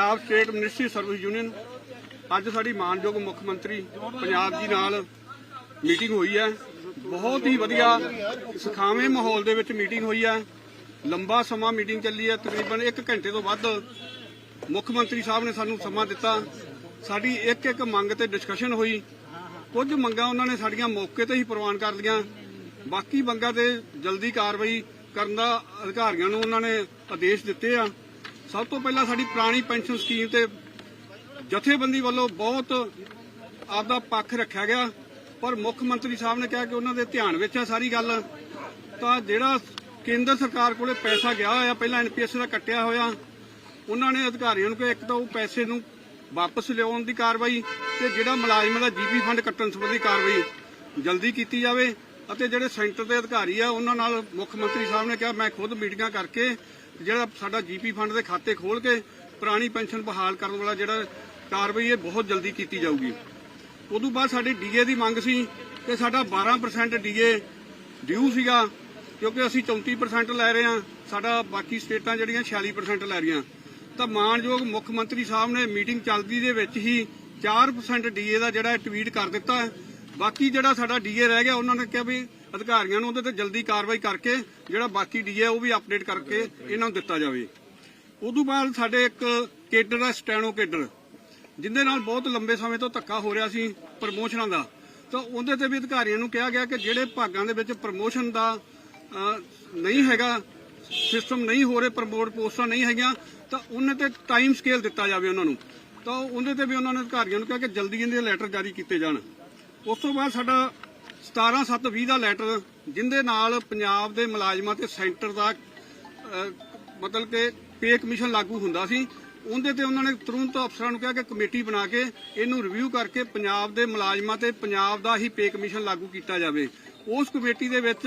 Punjab state ministry service union, ਅੱਜ ਸਾਡੀ ਮਾਨਯੋਗ ਮੁੱਖ ਮੰਤਰੀ ਪੰਜਾਬ ਜੀ ਨਾਲ ਮੀਟਿੰਗ ਹੋਈ ਹੈ। ਬਹੁਤ ਹੀ ਵਧੀਆ ਸੁਖਾਵੇਂ ਮਾਹੌਲ ਦੇ ਵਿੱਚ ਮੀਟਿੰਗ ਹੋਈ ਹੈ। ਲੰਬਾ ਸਮਾਂ ਮੀਟਿੰਗ ਚੱਲੀ ਹੈ। ਤਕਰੀਬਨ 1 ਘੰਟੇ ਤੋਂ ਵੱਧ ਮੁੱਖ ਮੰਤਰੀ ਸਾਹਿਬ ਨੇ ਸਾਨੂੰ ਸਮਾਂ ਦਿੱਤਾ। ਸਾਡੀ ਇੱਕ ਇੱਕ ਮੰਗ ਤੇ ਡਿਸਕਸ਼ਨ ਹੋਈ। ਕੁਝ ਮੰਗਾਂ ਉਹਨਾਂ ਨੇ ਸਾਡੀਆਂ ਮੌਕੇ ਤੇ ਹੀ ਪ੍ਰਵਾਨ ਕਰ ਲਈਆਂ। ਬਾਕੀ ਮੰਗਾਂ ਤੇ ਜਲਦੀ ਕਾਰਵਾਈ ਕਰਨ ਦਾ ਅਧਿਕਾਰੀਆਂ ਨੂੰ ਉਹਨਾਂ ਨੇ ਆਦੇਸ਼ ਦਿੱਤੇ ਆ। ਸਭ ਤੋਂ ਪਹਿਲਾਂ ਸਾਡੀ ਪੁਰਾਣੀ ਪੈਨਸ਼ਨ ਸਕੀਮ ਤੇ ਜਥੇਬੰਦੀ ਵੱਲੋਂ ਬਹੁਤ ਆਪਦਾ ਪੱਖ ਰੱਖਿਆ ਗਿਆ। ਪਰ ਮੁੱਖ ਮੰਤਰੀ ਸਾਹਿਬ ਨੇ ਕਿਹਾ ਕਿ ਉਹਨਾਂ ਦੇ ਧਿਆਨ ਵਿੱਚ ਹੈ ਸਾਰੀ ਗੱਲ। ਤਾਂ ਜਿਹੜਾ ਕੇਂਦਰ ਸਰਕਾਰ ਕੋਲੇ ਪੈਸਾ ਗਿਆ ਹੋਇਆ, ਪਹਿਲਾਂ ਐਨਪੀਐਸ ਦਾ ਕੱਟਿਆ ਹੋਇਆ, ਉਹਨਾਂ ਨੇ ਅਧਿਕਾਰੀਆਂ ਨੂੰ ਕਿ ਇੱਕ ਤਾਂ ਉਹ ਪੈਸੇ ਨੂੰ ਵਾਪਸ ਲਿਆਉਣ ਦੀ ਕਾਰਵਾਈ ਤੇ ਜਿਹੜਾ ਮੁਲਾਜ਼ਮਾਂ ਦਾ ਜੀਪੀ ਫੰਡ ਕੱਟਣ ਸੰਬੰਧੀ ਕਾਰਵਾਈ ਜਲਦੀ ਕੀਤੀ ਜਾਵੇ। ਅਤੇ ਜਿਹੜੇ ਸੈਂਟਰ ਦੇ ਅਧਿਕਾਰੀ ਆ, ਉਹਨਾਂ ਨਾਲ ਮੁੱਖ ਮੰਤਰੀ ਸਾਹਿਬ ਨੇ ਕਿਹਾ, ਮੈਂ ਖੁਦ ਮੀਟਿੰਗਾਂ ਕਰਕੇ ਜਿਹੜਾ ਸਾਡਾ ਜੀਪੀ ਫੰਡ ਦੇ ਖਾਤੇ ਖੋਲ ਕੇ ਪੁਰਾਣੀ ਪੈਨਸ਼ਨ ਬਹਾਲ ਕਰਨ ਵਾਲਾ ਜਿਹੜਾ ਕਾਰਵਾਈ ਇਹ ਬਹੁਤ ਜਲਦੀ ਕੀਤੀ ਜਾਊਗੀ। ਉਦੋਂ ਬਾਅਦ ਸਾਡੀ ਡੀਏ ਦੀ ਮੰਗ ਸੀ ਕਿ ਸਾਡਾ 12% ਡੀਏ ਡਿਊ ਸੀਗਾ, ਕਿਉਂਕਿ ਅਸੀਂ 34% ਲੈ ਰਹੇ ਹਾਂ, ਸਾਡਾ ਬਾਕੀ ਸਟੇਟਾਂ ਜਿਹੜੀਆਂ 46% ਲੈ ਰਹੀਆਂ। ਤਾਂ ਮਾਨਯੋਗ ਮੁੱਖ ਮੰਤਰੀ ਸਾਹਿਬ ਨੇ ਮੀਟਿੰਗ ਚੱਲਦੀ ਦੇ ਵਿੱਚ ਹੀ 4% ਡੀਏ ਦਾ ਜਿਹੜਾ ਟਵੀਟ ਕਰ ਦਿੱਤਾ। ਬਾਕੀ ਜਿਹੜਾ ਸਾਡਾ ਡੀਏ ਰਹਿ ਗਿਆ, ਉਹਨਾਂ ਨੇ ਕਿਹਾ ਵੀ ਅਧਿਕਾਰੀਆਂ ਨੂੰ ਉਹਦੇ ਤੇ ਜਲਦੀ ਕਾਰਵਾਈ ਕਰਕੇ ਜਿਹੜਾ ਬਾਕੀ ਡੀਏ ਉਹ ਵੀ ਅਪਡੇਟ ਕਰਕੇ ਇਹਨਾਂ ਨੂੰ ਦਿੱਤਾ ਜਾਵੇ। ਉਦੋਂ ਬਾਅਦ ਸਾਡੇ ਇੱਕ ਕੇਡਰ ਹੈ, ਸਟੈਨੋ ਕੇਡਰ, ਜਿੰਦੇ ਨਾਲ ਬਹੁਤ ਲੰਬੇ ਸਮੇਂ ਤੋਂ ਧੱਕਾ ਹੋ ਰਿਹਾ ਸੀ ਪ੍ਰਮੋਸ਼ਨਾਂ ਦਾ। ਤਾਂ ਉਹਦੇ ਤੇ ਵੀ ਅਧਿਕਾਰੀਆਂ ਨੂੰ ਕਿਹਾ ਗਿਆ ਕਿ ਜਿਹੜੇ ਭਾਗਾਂ ਦੇ ਵਿੱਚ ਪ੍ਰਮੋਸ਼ਨ ਦਾ ਨਹੀਂ ਹੈਗਾ, ਸਿਸਟਮ ਨਹੀਂ ਹੋ ਰਹੇ ਪ੍ਰਮੋਟ ਪੋਸਟਾਂ ਨਹੀਂ ਹੈਗੀਆਂ, ਤਾਂ ਉਹਨਾਂ ਤੇ ਟਾਈਮ ਸਕੇਲ ਦਿੱਤਾ ਜਾਵੇ ਉਹਨਾਂ ਨੂੰ। ਤਾਂ ਉਹਦੇ ਤੇ ਵੀ ਉਹਨਾਂ ਨੇ ਅਧਿਕਾਰੀਆਂ ਨੂੰ ਕਿਹਾ ਕਿ ਜਲਦੀ ਇਹਦੇ ਲੈਟਰ ਜਾਰੀ ਕੀਤੇ ਜਾਣ। ਉਸ ਤੋਂ ਬਾਅਦ ਸਾਡਾ 17720 ਦਾ ਲੈਟਰ ਜਿੰਦੇ ਨਾਲ ਪੰਜਾਬ ਦੇ ਮੁਲਾਜ਼ਮਾਂ ਤੇ ਸੈਂਟਰ ਦਾ ਮਤਲਬ ਕਿ ਪੇ ਕਮਿਸ਼ਨ ਲਾਗੂ ਹੁੰਦਾ ਸੀ, ਉਹਦੇ ਤੇ ਉਹਨਾਂ ਨੇ ਤੁਰੰਤ ਅਫਸਰਾਂ ਨੂੰ ਕਿਹਾ ਕਿ ਕਮੇਟੀ ਬਣਾ ਕੇ ਇਹਨੂੰ ਰਿਵਿਊ ਕਰਕੇ ਪੰਜਾਬ ਦੇ ਮੁਲਾਜ਼ਮਾਂ ਤੇ ਪੰਜਾਬ ਦਾ ਹੀ ਪੇ ਕਮਿਸ਼ਨ ਲਾਗੂ ਕੀਤਾ ਜਾਵੇ। ਉਸ ਕਮੇਟੀ ਦੇ ਵਿੱਚ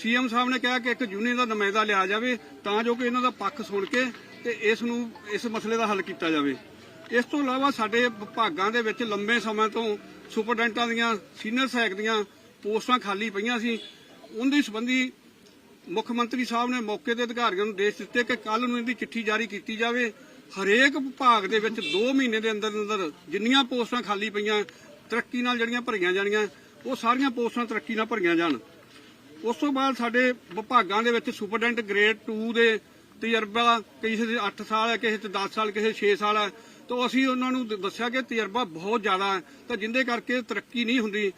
ਸੀਐਮ ਸਾਹਿਬ ਨੇ ਕਿਹਾ ਕਿ ਇੱਕ ਯੂਨੀਅਨ ਦਾ ਨੁਮਾਇੰਦਾ ਲਿਆ ਜਾਵੇ ਤਾਂ ਜੋ ਕਿ ਇਹਨਾਂ ਦਾ ਪੱਖ ਸੁਣ ਕੇ ਤੇ ਇਸ ਨੂੰ, ਇਸ ਮਸਲੇ ਦਾ ਹੱਲ ਕੀਤਾ ਜਾਵੇ। ਇਸ ਤੋਂ ਇਲਾਵਾ ਸਾਡੇ ਵਿਭਾਗਾਂ ਦੇ ਵਿੱਚ ਲੰਬੇ ਸਮੇਂ ਤੋਂ ਸੁਪਰਡੈਂਟਾਂ ਦੀਆਂ ਸੀਨੀਅਰ ਸਹਾਇਕ ਦੀਆਂ ਪੋਸਟਾਂ ਖਾਲੀ ਪਈਆਂ ਸੀ। ਉਹਦੇ ਸੰਬੰਧੀ ਮੁੱਖ ਮੰਤਰੀ ਸਾਹਿਬ ਨੇ ਮੌਕੇ ਤੇ ਅਧਿਕਾਰੀਆਂ ਨੂੰ ਦੇਸ਼ ਦਿੱਤੇ ਕਿ ਕੱਲ ਨੂੰ ਇਹਦੀ ਚਿੱਠੀ ਜਾਰੀ ਕੀਤੀ ਜਾਵੇ। ਹਰੇਕ ਵਿਭਾਗ ਦੇ ਵਿੱਚ 2 ਮਹੀਨੇ ਦੇ ਅੰਦਰ ਅੰਦਰ ਜਿੰਨੀਆਂ ਪੋਸਟਾਂ ਖਾਲੀ ਪਈਆਂ, ਤਰੱਕੀ ਨਾਲ ਜਿਹੜੀਆਂ ਭਰੀਆਂ ਜਾਣੀਆਂ, ਉਹ ਸਾਰੀਆਂ ਪੋਸਟਾਂ ਤਰੱਕੀ ਨਾਲ ਭਰੀਆਂ ਜਾਣ। ਉਸ ਤੋਂ ਬਾਅਦ ਸਾਡੇ ਵਿਭਾਗਾਂ ਦੇ ਵਿੱਚ ਸੁਪਰਡੈਂਟ ਗ੍ਰੇਡ 2 ਦੇ ਤਜਰਬਾ, ਕਿਸੇ ਦੇ 8 ਸਾਲ ਹੈ, ਕਿਸੇ ਤੇ 10 ਸਾਲ, ਕਿਸੇ 6 ਸਾਲ ਹੈ। ਤਾਂ ਅਸੀਂ ਉਹਨਾਂ ਨੂੰ ਦੱਸਿਆ ਕਿ ਤਜਰਬਾ ਬਹੁਤ ਜ਼ਿਆਦਾ ਹੈ। ਤਾਂ ਜਿੰਦੇ ਕਰਕੇ ਤਰੱਕੀ ਨਹੀਂ ਹੁੰਦੀ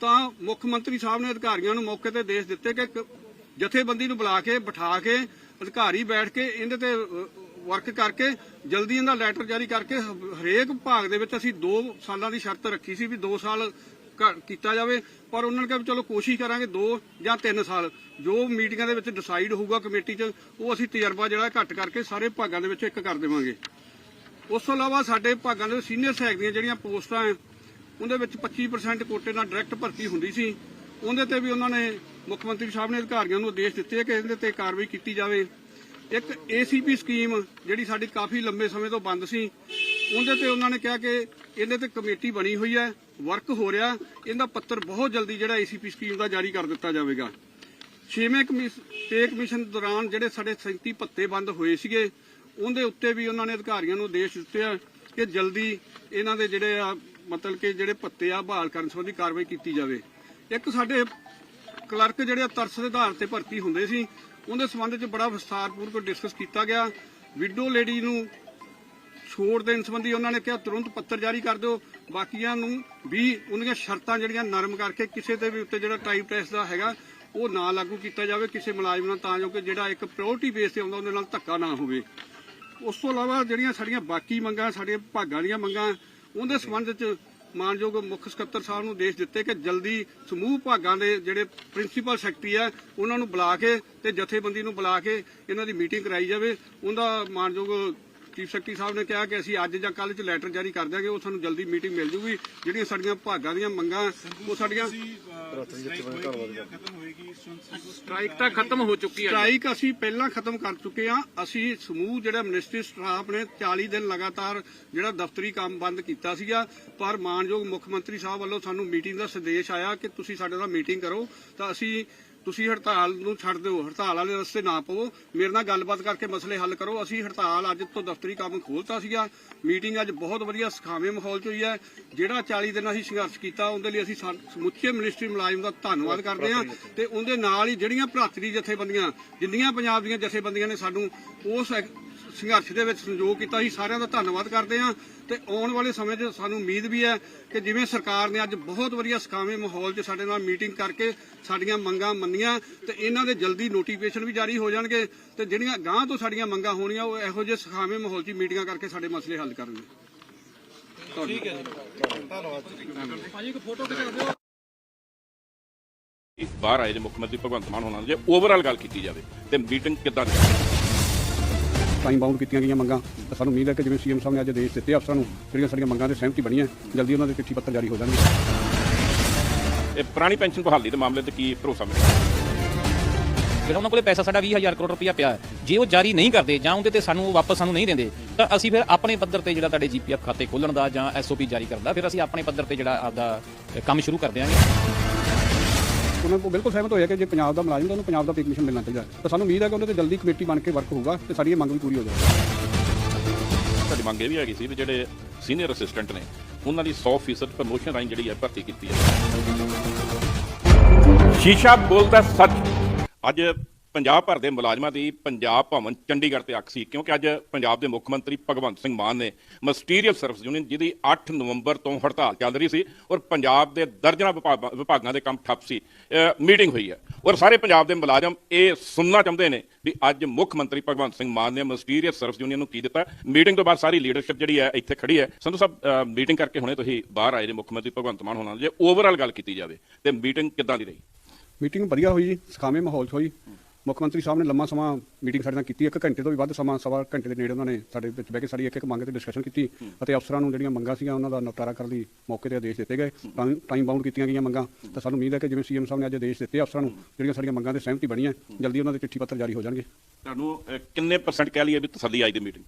ਤਾਂ ਮੁੱਖ ਮੰਤਰੀ ਸਾਹਿਬ ਨੇ ਅਧਿਕਾਰੀਆਂ ਨੂੰ ਮੌਕੇ ਤੇ ਦੇਸ਼ ਦਿੱਤੇ ਕਿ ਜਥੇਬੰਦੀ ਨੂੰ ਬੁਲਾ ਕੇ, ਬਿਠਾ ਕੇ, ਅਧਿਕਾਰੀ ਬੈਠ ਕੇ ਇਹਦੇ ਤੇ ਵਰਕ ਕਰਕੇ, ਜਲਦੀ ਇਹਦਾ ਲੈਟਰ ਜਾਰੀ ਕਰਕੇ ਹਰੇਕ ਭਾਗ ਦੇ ਵਿੱਚ ਅਸੀਂ 2 ਸਾਲਾਂ ਦੀ ਸ਼ਰਤ ਰੱਖੀ ਸੀ ਵੀ 2 ਸਾਲ ਕ- ਕੀਤਾ ਜਾਵੇ। ਪਰ ਉਹਨਾਂ ਨੇ ਕਿਹਾ ਵੀ ਚਲੋ ਕੋਸ਼ਿਸ਼ ਕਰਾਂਗੇ 2 ਜਾਂ 3 ਸਾਲ। ਜੋ ਮੀਟਿੰਗਾਂ ਦੇ ਵਿੱਚ ਡਿਸਾਈਡ ਹੋਊਗਾ ਕਮੇਟੀ 'ਚ, ਉਹ ਅਸੀਂ ਤਜਰਬਾ ਜਿਹੜਾ ਘੱਟ ਕਰਕੇ ਸਾਰੇ ਭਾਗਾਂ ਦੇ ਵਿੱਚ ਇੱਕ ਕਰ ਦੇਵਾਂਗੇ। ਉਸ ਤੋਂ ਇਲਾਵਾ ਸਾਡੇ ਭਾਗਾਂ ਦੇ ਸੀਨੀਅਰ ਸਹਾਇਕ ਦੀਆਂ ਜਿਹੜੀਆਂ ਪੋਸਟਾਂ ਹੈ ਉਹਦੇ ਵਿੱਚ 25% ਕੋਟੇ ਨਾਲ ਡਾਇਰੈਕਟ ਭਰਤੀ ਹੁੰਦੀ ਸੀ। ਉਹਦੇ ਤੇ ਵੀ ਉਹਨਾਂ ਨੇ ਮੁੱਖ ਮੰਤਰੀ ਸਾਹਿਬ ਨੇ ਅਧਿਕਾਰੀਆਂ ਨੂੰ ਆਦੇਸ਼ ਦਿੱਤੇ ਕਿ ਇਹਦੇ ਤੇ ਕਾਰਵਾਈ ਕੀਤੀ ਜਾਵੇ। ਇੱਕ ਏਸੀਪੀ ਸਕੀਮ ਜਿਹੜੀ ਸਾਡੀ ਕਾਫੀ ਲੰਬੇ ਸਮੇਂ ਤੋਂ ਬੰਦ ਸੀ, ਉਹਦੇ ਤੇ ਉਹਨਾਂ ਨੇ ਕਿਹਾ ਕਿ ਇਹਦੇ ਤੇ ਕਮੇਟੀ ਬਣੀ ਹੋਈ ਹੈ ਵਰਕ ਹੋ ਰਿਹਾ, ਇਹਦਾ ਪੱਤਰ ਬਹੁਤ ਜਲਦੀ ਜਿਹੜਾ ਏਸੀਪੀ ਸਕੀਮ ਦਾ ਜਾਰੀ ਕਰ ਦਿੱਤਾ ਜਾਵੇਗਾ। ਛੇਵੇਂ ਕਮਿਸ- ਪੇ ਕਮਿਸ਼ਨ ਦੌਰਾਨ ਜਿਹੜੇ ਸਾਡੇ 37 ਭੱਤੇ ਬੰਦ ਹੋਏ ਸੀਗੇ, ਉਹਦੇ ਉੱਤੇ ਵੀ ਉਹਨਾਂ ਨੇ ਅਧਿਕਾਰੀਆਂ ਨੂੰ ਆਦੇਸ਼ ਦਿੱਤੇ ਆ ਕਿ ਜਲਦੀ ਇਹਨਾਂ ਦੇ ਜਿਹੜੇ ਆ ਮਤਲਬ ਕਿ ਜਿਹੜੇ ਭੱਤੇ ਆ, ਬਹਾਲ ਕਰਨ ਸੰਬੰਧੀ ਕਾਰਵਾਈ ਕੀਤੀ ਜਾਵੇ। ਇੱਕ ਸਾਡੇ ਕਲਰਕ ਜਿਹੜੇ ਤਰਸ ਦੇ ਆਧਾਰ ਤੇ ਭਰਤੀ ਹੁੰਦੇ ਸੀ, ਉਹਦੇ ਸੰਬੰਧ ਵਿੱਚ ਬੜਾ ਵਿਸਥਾਰਪੂਰਵਕ ਡਿਸਕਸ ਕੀਤਾ ਗਿਆ। ਵਿਡੋ ਲੇਡੀ ਨੂੰ ਛੋੜ ਦੇਣ ਸੰਬੰਧੀ ਉਹਨਾਂ ਨੇ ਕਿਹਾ, ਤੁਰੰਤ ਪੱਤਰ ਜਾਰੀ ਕਰ ਦਿਓ। ਬਾਕੀਆਂ ਨੂੰ ਵੀ ਉਹਦੀਆਂ ਸ਼ਰਤਾਂ ਜਿਹੜੀਆਂ ਨਰਮ ਕਰਕੇ ਕਿਸੇ ਦੇ ਵੀ ਉੱਤੇ ਜਿਹੜਾ ਟਾਈਪ ਟੈਸਟ ਦਾ ਹੈਗਾ, ਉਹ ਨਾ ਲਾਗੂ ਕੀਤਾ ਜਾਵੇ ਕਿਸੇ ਮੁਲਾਜ਼ਮ ਨਾਲ, ਤਾਂ ਜੋ ਕਿ ਜਿਹੜਾ ਇੱਕ ਪ੍ਰਾਇੋਰਟੀ ਬੇਸ ਤੇ ਆਉਂਦਾ, ਉਹਦੇ ਨਾਲ ਧੱਕਾ ਨਾ ਹੋਵੇ। ਉਸ ਤੋਂ ਇਲਾਵਾ ਜਿਹੜੀਆਂ ਸਾਡੀਆਂ ਬਾਕੀ ਮੰਗਾਂ, ਸਾਡੀਆਂ ਭਾਗਾਂ ਦੀਆਂ ਮੰਗਾਂ ਉਹਦੇ ਸਬੰਧ ਵਿੱਚ ਮਾਨਯੋਗ ਮੁੱਖ ਸਕੱਤਰ ਸਾਹਿਬ ਨੂੰ ਦੇਸ਼ ਦਿੱਤੇ ਕਿ ਜਲਦੀ ਸਮੂਹ ਭਾਗਾਂ ਦੇ ਜਿਹੜੇ ਪ੍ਰਿੰਸੀਪਲ ਸੈਕਟਰੀ ਆ ਉਹਨਾਂ ਨੂੰ ਬੁਲਾ ਕੇ ਤੇ ਜਥੇਬੰਦੀ ਨੂੰ ਬੁਲਾ ਕੇ ਇਹਨਾਂ ਦੀ ਮੀਟਿੰਗ ਕਰਾਈ ਜਾਵੇ। ਉਹਦਾ ਮਾਨਯੋਗ ਚੀਫ ਸੈਕਟਰੀ ਸਾਹਿਬ ਨੇ ਕਿਹਾ ਕਿ ਅਸੀਂ ਅੱਜ ਜਾਂ ਕੱਲ੍ਹ ਚ ਲੈਟਰ ਜਾਰੀ ਕਰ ਦਿਆਂਗੇ ਉਹ ਸਾਨੂੰ ਜਲਦੀ ਮੀਟਿੰਗ ਮਿਲ ਜੂਗੀ। ਜਿਹੜੀਆਂ ਸਾਡੀਆਂ ਭਾਗਾਂ ਦੀਆਂ ਮੰਗਾਂ ਉਹ ਸਾਡੀਆਂ ਸਟ੍ਰਾਈਕ ਤਾਂ ਖਤਮ ਹੋ ਚੁੱਕੀ ਹੈ ਸਟ੍ਰਾਈਕ ਅਸੀਂ ਪਹਿਲਾਂ ਖਤਮ ਕਰ ਚੁੱਕੇ ਹਾਂ। ਅਸੀਂ ਸਮੂਹ ਜਿਹੜਾ ਮਿਨਿਸਟਰੀ ਸਟਾਫ ਨੇ 40 ਦਿਨ ਲਗਾਤਾਰ ਜਿਹੜਾ ਦਫ਼ਤਰੀ ਕੰਮ ਬੰਦ ਕੀਤਾ ਸੀਗਾ ਪਰ ਮਾਨਯੋਗ ਮੁੱਖ ਮੰਤਰੀ ਸਾਹਿਬ ਵੱਲੋਂ ਸਾਨੂੰ ਮੀਟਿੰਗ ਦਾ ਸੰਦੇਸ਼ ਆਇਆ ਕਿ ਤੁਸੀਂ ਸਾਡੇ ਨਾਲ ਮੀਟਿੰਗ ਕਰੋ। ਤਾਂ ਅਸੀਂ ਤੁਸੀਂ ਹੜਤਾਲ ਨੂੰ ਛੱਡ ਦਿਓ ਹੜਤਾਲ ਵਾਲੇ ਰਸਤੇ ਨਾ ਪਵੋ। ਮੇਰੇ ਨਾਲ ਗੱਲਬਾਤ ਕਰਕੇ ਮਸਲੇ ਹੱਲ ਕਰੋ। ਅਸੀਂ ਹੜਤਾਲ ਅੱਜ ਤੋਂ ਦਫ਼ਤਰੀ ਕੰਮ ਖੋਲਤਾ ਸੀਗਾ। ਮੀਟਿੰਗ ਅੱਜ ਬਹੁਤ ਵਧੀਆ ਸੁਖਾਵੇਂ ਮਾਹੌਲ 'ਚ ਹੋਈ ਹੈ। ਜਿਹੜਾ 40 ਦਿਨ ਅਸੀਂ ਸੰਘਰਸ਼ ਕੀਤਾ ਉਹਦੇ ਲਈ ਅਸੀਂ ਸਮੁੱਚੇ ਮਿਨਿਸਟਰੀ ਮੁਲਾਜ਼ਮ ਦਾ ਧੰਨਵਾਦ ਕਰਦੇ ਹਾਂ। ਤੇ ਉਹਦੇ ਨਾਲ ਹੀ ਜਿਹੜੀਆਂ ਭਰਾਤਰੀ ਜਥੇਬੰਦੀਆਂ ਜਿੰਨੀਆਂ ਪੰਜਾਬ ਦੀਆਂ ਜਥੇਬੰਦੀਆਂ ਨੇ ਸਾਨੂੰ ਉਸ ਸੰਘਰਸ਼ ਦੇ ਵਿੱਚ ਸਹਿਯੋਗ ਕੀਤਾ ਸੀ। ਸਾਰਿਆਂ ਦਾ ਧੰਨਵਾਦ ਕਰਦੇ ਹਾਂ ਤੇ ਆਉਣ ਵਾਲੇ ਸਮੇਂ 'ਚ ਸਾਨੂੰ ਉਮੀਦ ਵੀ ਹੈ ਕਿ ਜਿਵੇਂ ਸਰਕਾਰ ਨੇ ਅੱਜ ਬਹੁਤ ਵਧੀਆ ਸਕਾਵੇਂ ਮਾਹੌਲ 'ਚ ਸਾਡੇ ਨਾਲ ਮੀਟਿੰਗ ਕਰਕੇ ਸਾਡੀਆਂ ਮੰਗਾਂ ਮੰਨੀਆਂ ਤੇ ਇਹਨਾਂ ਦੇ ਜਲਦੀ ਨੋਟੀਫਿਕੇਸ਼ਨ ਵੀ ਜਾਰੀ ਹੋ ਜਾਣਗੇ ਤੇ ਜਿਹੜੀਆਂ ਗਾਂਹ ਤੋਂ ਸਾਡੀਆਂ ਮੰਗਾਂ ਹੋਣੀਆਂ ਉਹ ਇਹੋ ਜਿਹੇ ਸਕਾਵੇਂ ਮਾਹੌਲ 'ਚ ਮੀਟਿੰਗਾਂ ਕਰਕੇ ਸਾਡੇ ਮਸਲੇ ਹੱਲ ਕਰਨਗੇ। ਠੀਕ ਹੈ ਬਾਹਰ ਆਏ ਜੇ ਮੁੱਖ ਮੰਤਰੀ ਭਗਵੰਤ ਮਾਨ ਹੋਣਾ ਜੇ ਓਵਰਆਲ ਗੱਲ ਕੀਤੀ ਜਾਵੇ ਤੇ ਮੀਟਿੰਗ ਕਿੱਦਾਂ ਦੀ ਟਾਈਮ ਬਾਉਂਡ ਕੀਤੀਆਂ ਗਈਆਂ ਮੰਗਾਂ ਤਾਂ ਸਾਨੂੰ ਉਮੀਦ ਹੈ ਕਿ ਜਿਵੇਂ ਸੀਐਮ ਸਾਹਿਬ ਨੇ ਅੱਜ ਆਦੇਸ਼ ਦਿੱਤੇ ਅਫਸਰਾਂ ਨੂੰ ਜਿਹੜੀਆਂ ਸਾਡੀਆਂ ਮੰਗਾਂ ਤੇ ਸਹਿਮਤੀ ਬਣੀ ਹੈ ਜਲਦੀ ਉਹਨਾਂ ਦੇ ਚਿੱਠੀ ਪੱਤਰ ਜਾਰੀ ਹੋ ਜਾਣਗੇ। ਇਹ ਪੁਰਾਣੀ ਪੈਨਸ਼ਨ ਬਹਾਲੀ ਦੇ ਮਾਮਲੇ ਤੇ ਕੀ ਭਰੋਸਾ ਮਿਲਿਆ? ਜਿਹੜਾ ਉਹਨਾਂ ਕੋਲੇ ਪੈਸਾ ਸਾਡਾ 20000 ਕਰੋੜ ਰੁਪਇਆ ਪਿਆ ਹੈ, ਜੇ ਉਹ ਜਾਰੀ ਨਹੀਂ ਕਰਦੇ ਜਾਂ ਉਹਦੇ ਤੇ ਸਾਨੂੰ ਵਾਪਸ ਸਾਨੂੰ ਨਹੀਂ ਦਿੰਦੇ ਤਾਂ ਅਸੀਂ ਫਿਰ ਆਪਣੇ ਪੱਧਰ ਤੇ ਜਿਹੜਾ ਤੁਹਾਡੇ ਜੀਪੀਐਫ ਖਾਤੇ ਖੋਲਣ ਦਾ ਜਾਂ ਐਸਓਪੀ ਜਾਰੀ ਕਰਨ ਦਾ ਫਿਰ ਅਸੀਂ ਆਪਣੇ ਪੱਧਰ ਤੇ ਜਿਹੜਾ ਆਪਦਾ ਕੰਮ ਸ਼ੁਰੂ ਕਰ ਦਿਆਂਗੇ। ਉਹਨਾਂ ਕੋਲ ਬਿਲਕੁਲ ਸਹਿਮਤ ਹੋਇਆ ਕਿ ਜੇ ਪੰਜਾਬ ਦਾ ਮੁਲਾਜ਼ਮ ਤਾਂ ਉਹਨੂੰ ਪੰਜਾਬ ਦਾ ਪੇ ਕਮਿਸ਼ਨ ਮਿਲਣਾ ਚਾਹੀਦਾ ਹੈ। ਤਾਂ ਸਾਨੂੰ ਉਮੀਦ ਹੈ ਕਿ ਉਹਨਾਂ ਤੇ ਜਲਦੀ ਕਮੇਟੀ ਬਣ ਕੇ ਵਰਕ ਹੋਊਗਾ ਤੇ ਸਾਡੀ ਇਹ ਮੰਗ ਵੀ ਪੂਰੀ ਹੋ ਜਾਏਗੀ। ਸਾਡੀ ਮੰਗ ਇਹ ਵੀ ਹੈਗੀ ਸੀ ਵੀ ਜਿਹੜੇ ਸੀਨੀਅਰ ਅਸਿਸਟੈਂਟ ਨੇ, ਉਹਨਾਂ ਦੀ 100% ਪ੍ਰਮੋਸ਼ਨ ਰਾਹੀਂ ਜਿਹੜੀ ਹੈ ਭਰਤੀ ਕੀਤੀ ਹੈ। ਸ਼ੀਸ਼ਾ ਬੋਲਦਾ ਸੱਚ। ਅੱਜ ਪੰਜਾਬ ਭਰ ਦੇ ਮੁਲਾਜ਼ਮਾਂ ਦੀ ਪੰਜਾਬ ਭਵਨ ਚੰਡੀਗੜ੍ਹ ਤੇ ਅੱਖ ਸੀ, ਕਿਉਂਕਿ ਅੱਜ ਪੰਜਾਬ ਦੇ ਮੁੱਖ ਮੰਤਰੀ ਭਗਵੰਤ ਸਿੰਘ ਮਾਨ ਨੇ ਮਸਟੀਰੀਅਲ ਸਰਵਿਸ ਯੂਨੀਅਨ, ਜਿਹਦੀ 8 ਨਵੰਬਰ ਤੋਂ ਹੜਤਾਲ ਚੱਲ ਰਹੀ ਸੀ, ਔਰ ਪੰਜਾਬ ਦੇ ਦਰਜਨਾਂ ਵਿਭਾਗਾਂ ਵਿਭਾਗਾਂ ਦੇ ਕੰਮ ਠੱਪ ਸੀ ਮੀਟਿੰਗ ਹੋਈ ਹੈ। ਔਰ ਸਾਰੇ ਪੰਜਾਬ ਦੇ ਮੁਲਾਜ਼ਮ ਇਹ ਸੁਣਨਾ ਚਾਹੁੰਦੇ ਨੇ ਵੀ ਅੱਜ ਮੁੱਖ ਮੰਤਰੀ ਭਗਵੰਤ ਸਿੰਘ ਮਾਨ ਨੇ ਮਸਟੀਰੀਅਲ ਸਰਵਿਸ ਯੂਨੀਅਨ ਨੂੰ ਕੀ ਦਿੱਤਾ? ਮੀਟਿੰਗ ਤੋਂ ਬਾਅਦ ਸਾਰੀ ਲੀਡਰਸ਼ਿਪ ਜਿਹੜੀ ਹੈ ਇੱਥੇ ਖੜੀ ਹੈ। ਸੰਧੂ ਸਾਹਿਬ ਮੀਟਿੰਗ ਕਰਕੇ ਹੁਣੇ ਤੁਸੀਂ ਬਾਹਰ ਆਏ ਨੇ ਮੁੱਖ ਮੰਤਰੀ ਭਗਵੰਤ ਮਾਨ ਹੋਣਾ ਜੇ ਓਵਰਆਲ ਗੱਲ ਕੀਤੀ ਜਾਵੇ, ਤੇ ਮੀਟਿੰਗ ਕਿੱਦਾਂ ਦੀ ਰਹੀ? ਮੀਟਿੰਗ ਵਧੀਆ ਹੋਈ ਜੀ, ਸਖਾਵੇਂ ਮਾਹੌਲ 'ਚ ਹੋਈ। ਮੁੱਖ ਮੰਤਰੀ ਸਾਹਿਬ ਨੇ ਲੰਮਾ ਸਮਾਂ ਮੀਟਿੰਗ ਸਾਡੇ ਨਾਲ ਕੀਤੀ, ਇੱਕ ਘੰਟੇ ਤੋਂ ਵੀ ਵੱਧ ਸਮਾਂ, ਸਵਾ ਘੰਟੇ ਦੇ ਨੇੜੇ ਉਹਨਾਂ ਨੇ ਸਾਡੇ ਵਿੱਚ ਬਹਿ ਕੇ ਸਾਡੀ ਇੱਕ ਇੱਕ ਮੰਗ ਤੇ ਡਿਸਕਸ਼ਨ ਕੀਤੀ ਅਤੇ ਅਫਸਰਾਂ ਨੂੰ ਜਿਹੜੀਆਂ ਮੰਗਾਂ ਸੀਗੀਆਂ ਉਹਨਾਂ ਦਾ ਨਿਪਟਾਰਾ ਕਰਨ ਲਈ ਮੌਕੇ ਤੇ ਆਦੇਸ਼ ਦਿੱਤੇ ਗਏ। ਟਾਈਮ- ਟਾਈਮ ਬਾਉਂਡ ਕੀਤੀਆਂ ਗਈਆਂ ਮੰਗਾਂ। ਤਾਂ ਸਾਨੂੰ ਉਮੀਦ ਹੈ ਕਿ ਜਿਵੇਂ ਸੀਐਮ ਸਾਹਿਬ ਨੇ ਅੱਜ ਆਦੇਸ਼ ਦਿੱਤੇ, ਅਫਸਰਾਂ ਨੂੰ ਜਿਹੜੀਆਂ ਸਾਡੀਆਂ ਮੰਗਾਂ ਤੇ ਸਹਿਮਤੀ ਬਣੀ ਹੈ ਜਲਦੀ ਉਹਨਾਂ ਦੇ ਚਿੱਠੀ ਪੱਤਰ ਜਾਰੀ ਹੋ ਜਾਣਗੇ। ਤੁਹਾਨੂੰ ਕਿੰਨੇ ਪਰਸੈਂਟ ਕਹਿ ਲਈਏ ਵੀ ਤਸੱਲੀ ਆਈ ਦੀ ਮੀਟਿੰਗ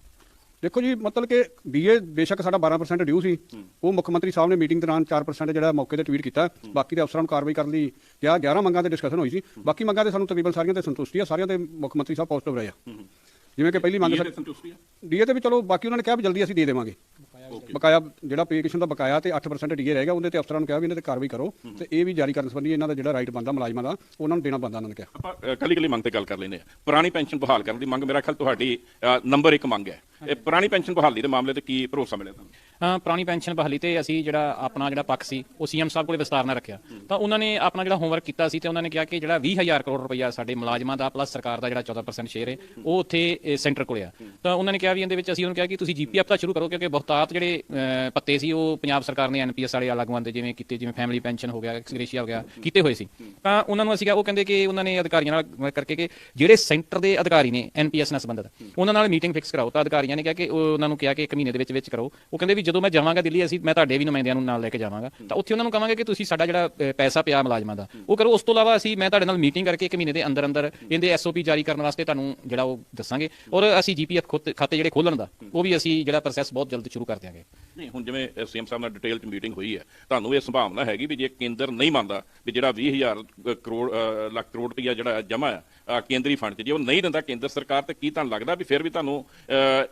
ਦੇਖੋ ਜੀ ਮਤਲਬ ਕਿ ਬੀਏ ਬੇਸ਼ੱਕ ਸਾਡਾ 12% ਡਿਊ ਸੀ। ਉਹ ਮੁੱਖ ਮੰਤਰੀ ਸਾਹਿਬ ਨੇ ਮੀਟਿੰਗ ਦੌਰਾਨ 4% ਜਿਹੜਾ ਮੌਕੇ ਤੇ ਟਵੀਟ ਕੀਤਾ। ਬਾਕੀ ਦੇ ਅਫਸਰਾਂ ਨੂੰ ਕਾਰਵਾਈ ਕਰਨ ਲਈ ਕਿਹਾ। 11 ਮੰਗਾਂ ਤੇ ਡਿਸਕਸ਼ਨ ਹੋਈ ਸੀ। ਬਾਕੀ ਮੰਗਾਂ ਤੇ ਸਾਨੂੰ ਤਕਰੀਬਨ ਸਾਰੀਆਂ ਤੇ ਸੰਤੁਸ਼ਟੀ ਆ। ਸਾਰਿਆਂ ਦੇ ਮੁੱਖ ਮੰਤਰੀ ਸਾਹਿਬ ਪੋਜ਼ਿਟਿਵ ਰਹੇ ਆ। ਜਿਵੇਂ ਕਿ ਪਹਿਲੀ ਮੰਗ ਸਾਡੀ ਸੰਤੁਸ਼ਟੀ ਆ? ਡੀਏ ਤੇ ਵੀ ਚਲੋ ਬਾਕੀ ਉਹਨਾਂ ਨੇ ਕਿਹਾ ਵੀ ਜਲਦੀ ਅਸੀਂ ਦੇ ਦੇਵਾਂਗੇ। ਬਕਾਇਆ ਜਿਹੜਾ ਪੇ ਕਿਸ਼ਨ ਦਾ ਬਕਾਇਆ ਤੇ 8% ਡੀਏ ਰਹੇਗਾ ਉਹਦੇ ਤੇ ਅਫਸਰਾਂ ਨੂੰ ਕਿਹਾ ਵੀ ਇਹਨਾਂ ਤੇ ਕਾਰਵਾਈ ਕਰੋ ਤੇ ਇਹ ਵੀ ਜਾਰੀ ਕਰਨ ਸੰਬੰਧੀ ਇਹਨਾਂ ਦਾ ਜਿਹੜਾ ਰਾਈਟ ਬੰਦਾ ਮੁਲਾਜ਼ਮਾਂ ਦਾ ਉਹਨਾਂ ਨੂੰ ਦੇਣਾ ਬੰਦਾ ਉਹਨਾਂ ਨੇ ਕਿਹਾ। ਆਪਾਂ ਕੱਲੀ ਕੱਲੀ ਮੰਗ ਤੇ ਗੱਲ ਕਰ ਲੈਂਦੇ ਆ ਪੁਰਾਣੀ ਪੈਨਸ਼ਨ ਬਹਾਲ ਕਰਨ ਦੀ ਮੰਗ ਮੇਰਾ ਖਿਆਲ ਤੁਹਾਡੀ ਨੰਬਰ 1 ਮੰਗ ਹੈ। ਇਹ ਪੁਰਾਣੀ ਪੈਨਸ਼ਨ ਬਹਾਲੀ ਦੇ ਮਾਮਲੇ ਤੇ ਕੀ ਭਰੋਸਾ ਮਿਲਿਆ ਤੁਹਾਨੂੰ? ਪੁਰਾਣੀ ਪੈਨਸ਼ਨ ਬਹਾਲੀ ਤੇ ਅਸੀਂ ਜਿਹੜਾ ਆਪਣਾ ਜਿਹੜਾ ਪੱਖ ਸੀ ਉਹ ਸੀਐਮ ਸਾਹਿਬ ਕੋਲੇ ਵਿਸਤਾਰ ਨਾਲ ਰੱਖਿਆ। ਤਾਂ ਉਹਨਾਂ ਨੇ ਆਪਣਾ ਜਿਹੜਾ ਹੋਮਵਰਕ ਕੀਤਾ ਸੀ ਤੇ ਉਹਨਾਂ ਨੇ ਕਿਹਾ ਕਿ ਜਿਹੜਾ 20000 ਕਰੋੜ ਰੁਪਈਆ ਸਾਡੇ ਮੁਲਾਜ਼ਮਾਂ ਦਾ ਪਲੱਸ ਸਰਕਾਰ ਦਾ ਜਿਹੜਾ 14% ਸ਼ੇਅਰ ਹੈ ਉਹ ਉੱਥੇ ਸੈਂਟਰ ਕੋਲੇ ਆ। ਤਾਂ ਉਹਨਾਂ ਨੇ ਕਿਹਾ ਵੀ ਇਹਦੇ ਵਿੱਚ ਅਸੀਂ ਉਹਨੂੰ ਕਿਹਾ ਕਿ ਤੁਸੀਂ ਜੀਪੀਐਫ ਤਾਂ ਸ਼ੁਰੂ ਕਰੋ ਕਿਉਂਕਿ ਬਹੁਤਾਤ ਜਿਹੜੇ ਪੱਤੇ ਸੀ, ਉਹ ਪੰਜਾਬ ਸਰਕਾਰ ਨੇ ਐਨਪੀਐਸ ਵਾਲੇ ਅਲੱਗ ਦੇ ਜਿਵੇਂ ਕੀਤੇ, ਜਿਵੇਂ ਫੈਮਿਲੀ ਪੈਨਸ਼ਨ ਹੋ ਗਿਆ, ਐਕਸਗ੍ਰੇਸ਼ੀਆ ਹੋ ਗਿਆ, ਕੀਤੇ ਹੋਏ ਸੀ। ਤਾਂ ਉਹਨਾਂ ਨੂੰ ਅਸੀਂ ਕਿਹਾ, ਉਹ ਕਹਿੰਦੇ ਕਿ ਉਹਨਾਂ ਨੇ ਅਧਿਕਾਰੀਆਂ ਨਾਲ ਕਰਕੇ ਕਿ ਜਿਹੜੇ ਸੈਂਟਰ ਦੇ ਅਧਿਕਾਰੀ ਨੇ ਐਨਪੀਐਸ ਨਾਲ ਸੰਬੰਧਿਤ, ਉਹਨਾਂ ਨਾਲ ਮੀਟਿੰਗ ਫਿਕਸ ਕਰਾਓ। ਤਾਂ ਅਧਿਕਾਰੀਆਂ ਨੇ ਕਿਹਾ ਕਿ ਉਹਨਾਂ ਨੂੰ ਕਿਹਾ ਕਿ ਇੱਕ ਮਹੀਨੇ ਦੇ ਵਿੱਚ ਵਿੱਚ ਕਰੋ। ਉਹ ਕਹਿੰਦੇ ਵੀ ਜਦੋਂ ਮੈਂ ਜਾਵਾਂਗਾ ਦਿੱਲੀ, ਅਸੀਂ, ਮੈਂ ਤੁਹਾਡੇ ਵੀ ਨੁਮਾਇੰਦਿਆਂ ਨੂੰ ਨਾਲ ਲੈ ਕੇ ਜਾਵਾਂਗਾ। ਤਾਂ ਉੱਥੇ ਉਹਨਾਂ ਨੂੰ ਕਹਾਂਗੇ ਕਿ ਤੁਸੀਂ ਸਾਡਾ ਜਿਹੜਾ ਪੈਸਾ ਪਿਆ ਮੁਲਾਜ਼ਮਾਂ ਦਾ, ਉਹ ਕਰੋ। ਉਸ ਤੋਂ ਇਲਾਵਾ ਅਸੀਂ, ਮੈਂ ਤੁਹਾਡੇ ਨਾਲ ਮੀਟਿੰਗ ਕਰਕੇ ਇੱਕ ਮਹੀਨੇ ਦੇ ਅੰਦਰ ਅੰਦਰ ਇਹਦੇ ਐਸਓਪੀ ਜਾਰੀ ਕਰਨ ਵਾਸਤੇ ਤੁਹਾਨੂੰ ਜਿਹੜਾ ਉਹ ਦੱਸਾਂਗੇ। ਔਰ ਅਸੀਂ ਜੀਪੀਐਫ ਖਾਤੇ ਜਿਹੜੇ ਖੋਲਣ ਦਾ, ਉਹ ਵੀ ਅਸੀਂ ਜਿਹੜਾ ਪ੍ਰੋਸੈਸ ਬਹੁਤ ਜਲਦ ਸ਼ੁਰੂ ਕਰ ਦਿਆਂਗੇ। ਨਹੀਂ ਹੁਣ ਜਿਵੇਂ ਸੀਐਮ ਸਾਹਿਬ ਨਾਲ ਡਿਟੇਲ ਚ ਮੀਟਿੰਗ ਹੋਈ ਹੈ ਤੁਹਾਨੂੰ ਇਹ ਸੰਭਾਵਨਾ ਹੈਗੀ ਵੀ ਜੇ ਕੇਂਦਰ ਨਹੀਂ ਮੰਨਦਾ ਵੀ ਜਿਹੜਾ 20000 ਕਰੋੜ ਲੱਖ ਕਰੋੜ ਰੁਪਈਆ ਜਿਹੜਾ ਜਮਾ ਹੈ ਕੇਂਦਰੀ ਫੰਡ 'ਚ ਜੇ ਉਹ ਨਹੀਂ ਦਿੰਦਾ ਕੇਂਦਰ ਸਰਕਾਰ ਤੇ ਕੀ ਤੁਹਾਨੂੰ ਲੱਗਦਾ ਵੀ ਫਿਰ ਵੀ ਤੁਹਾਨੂੰ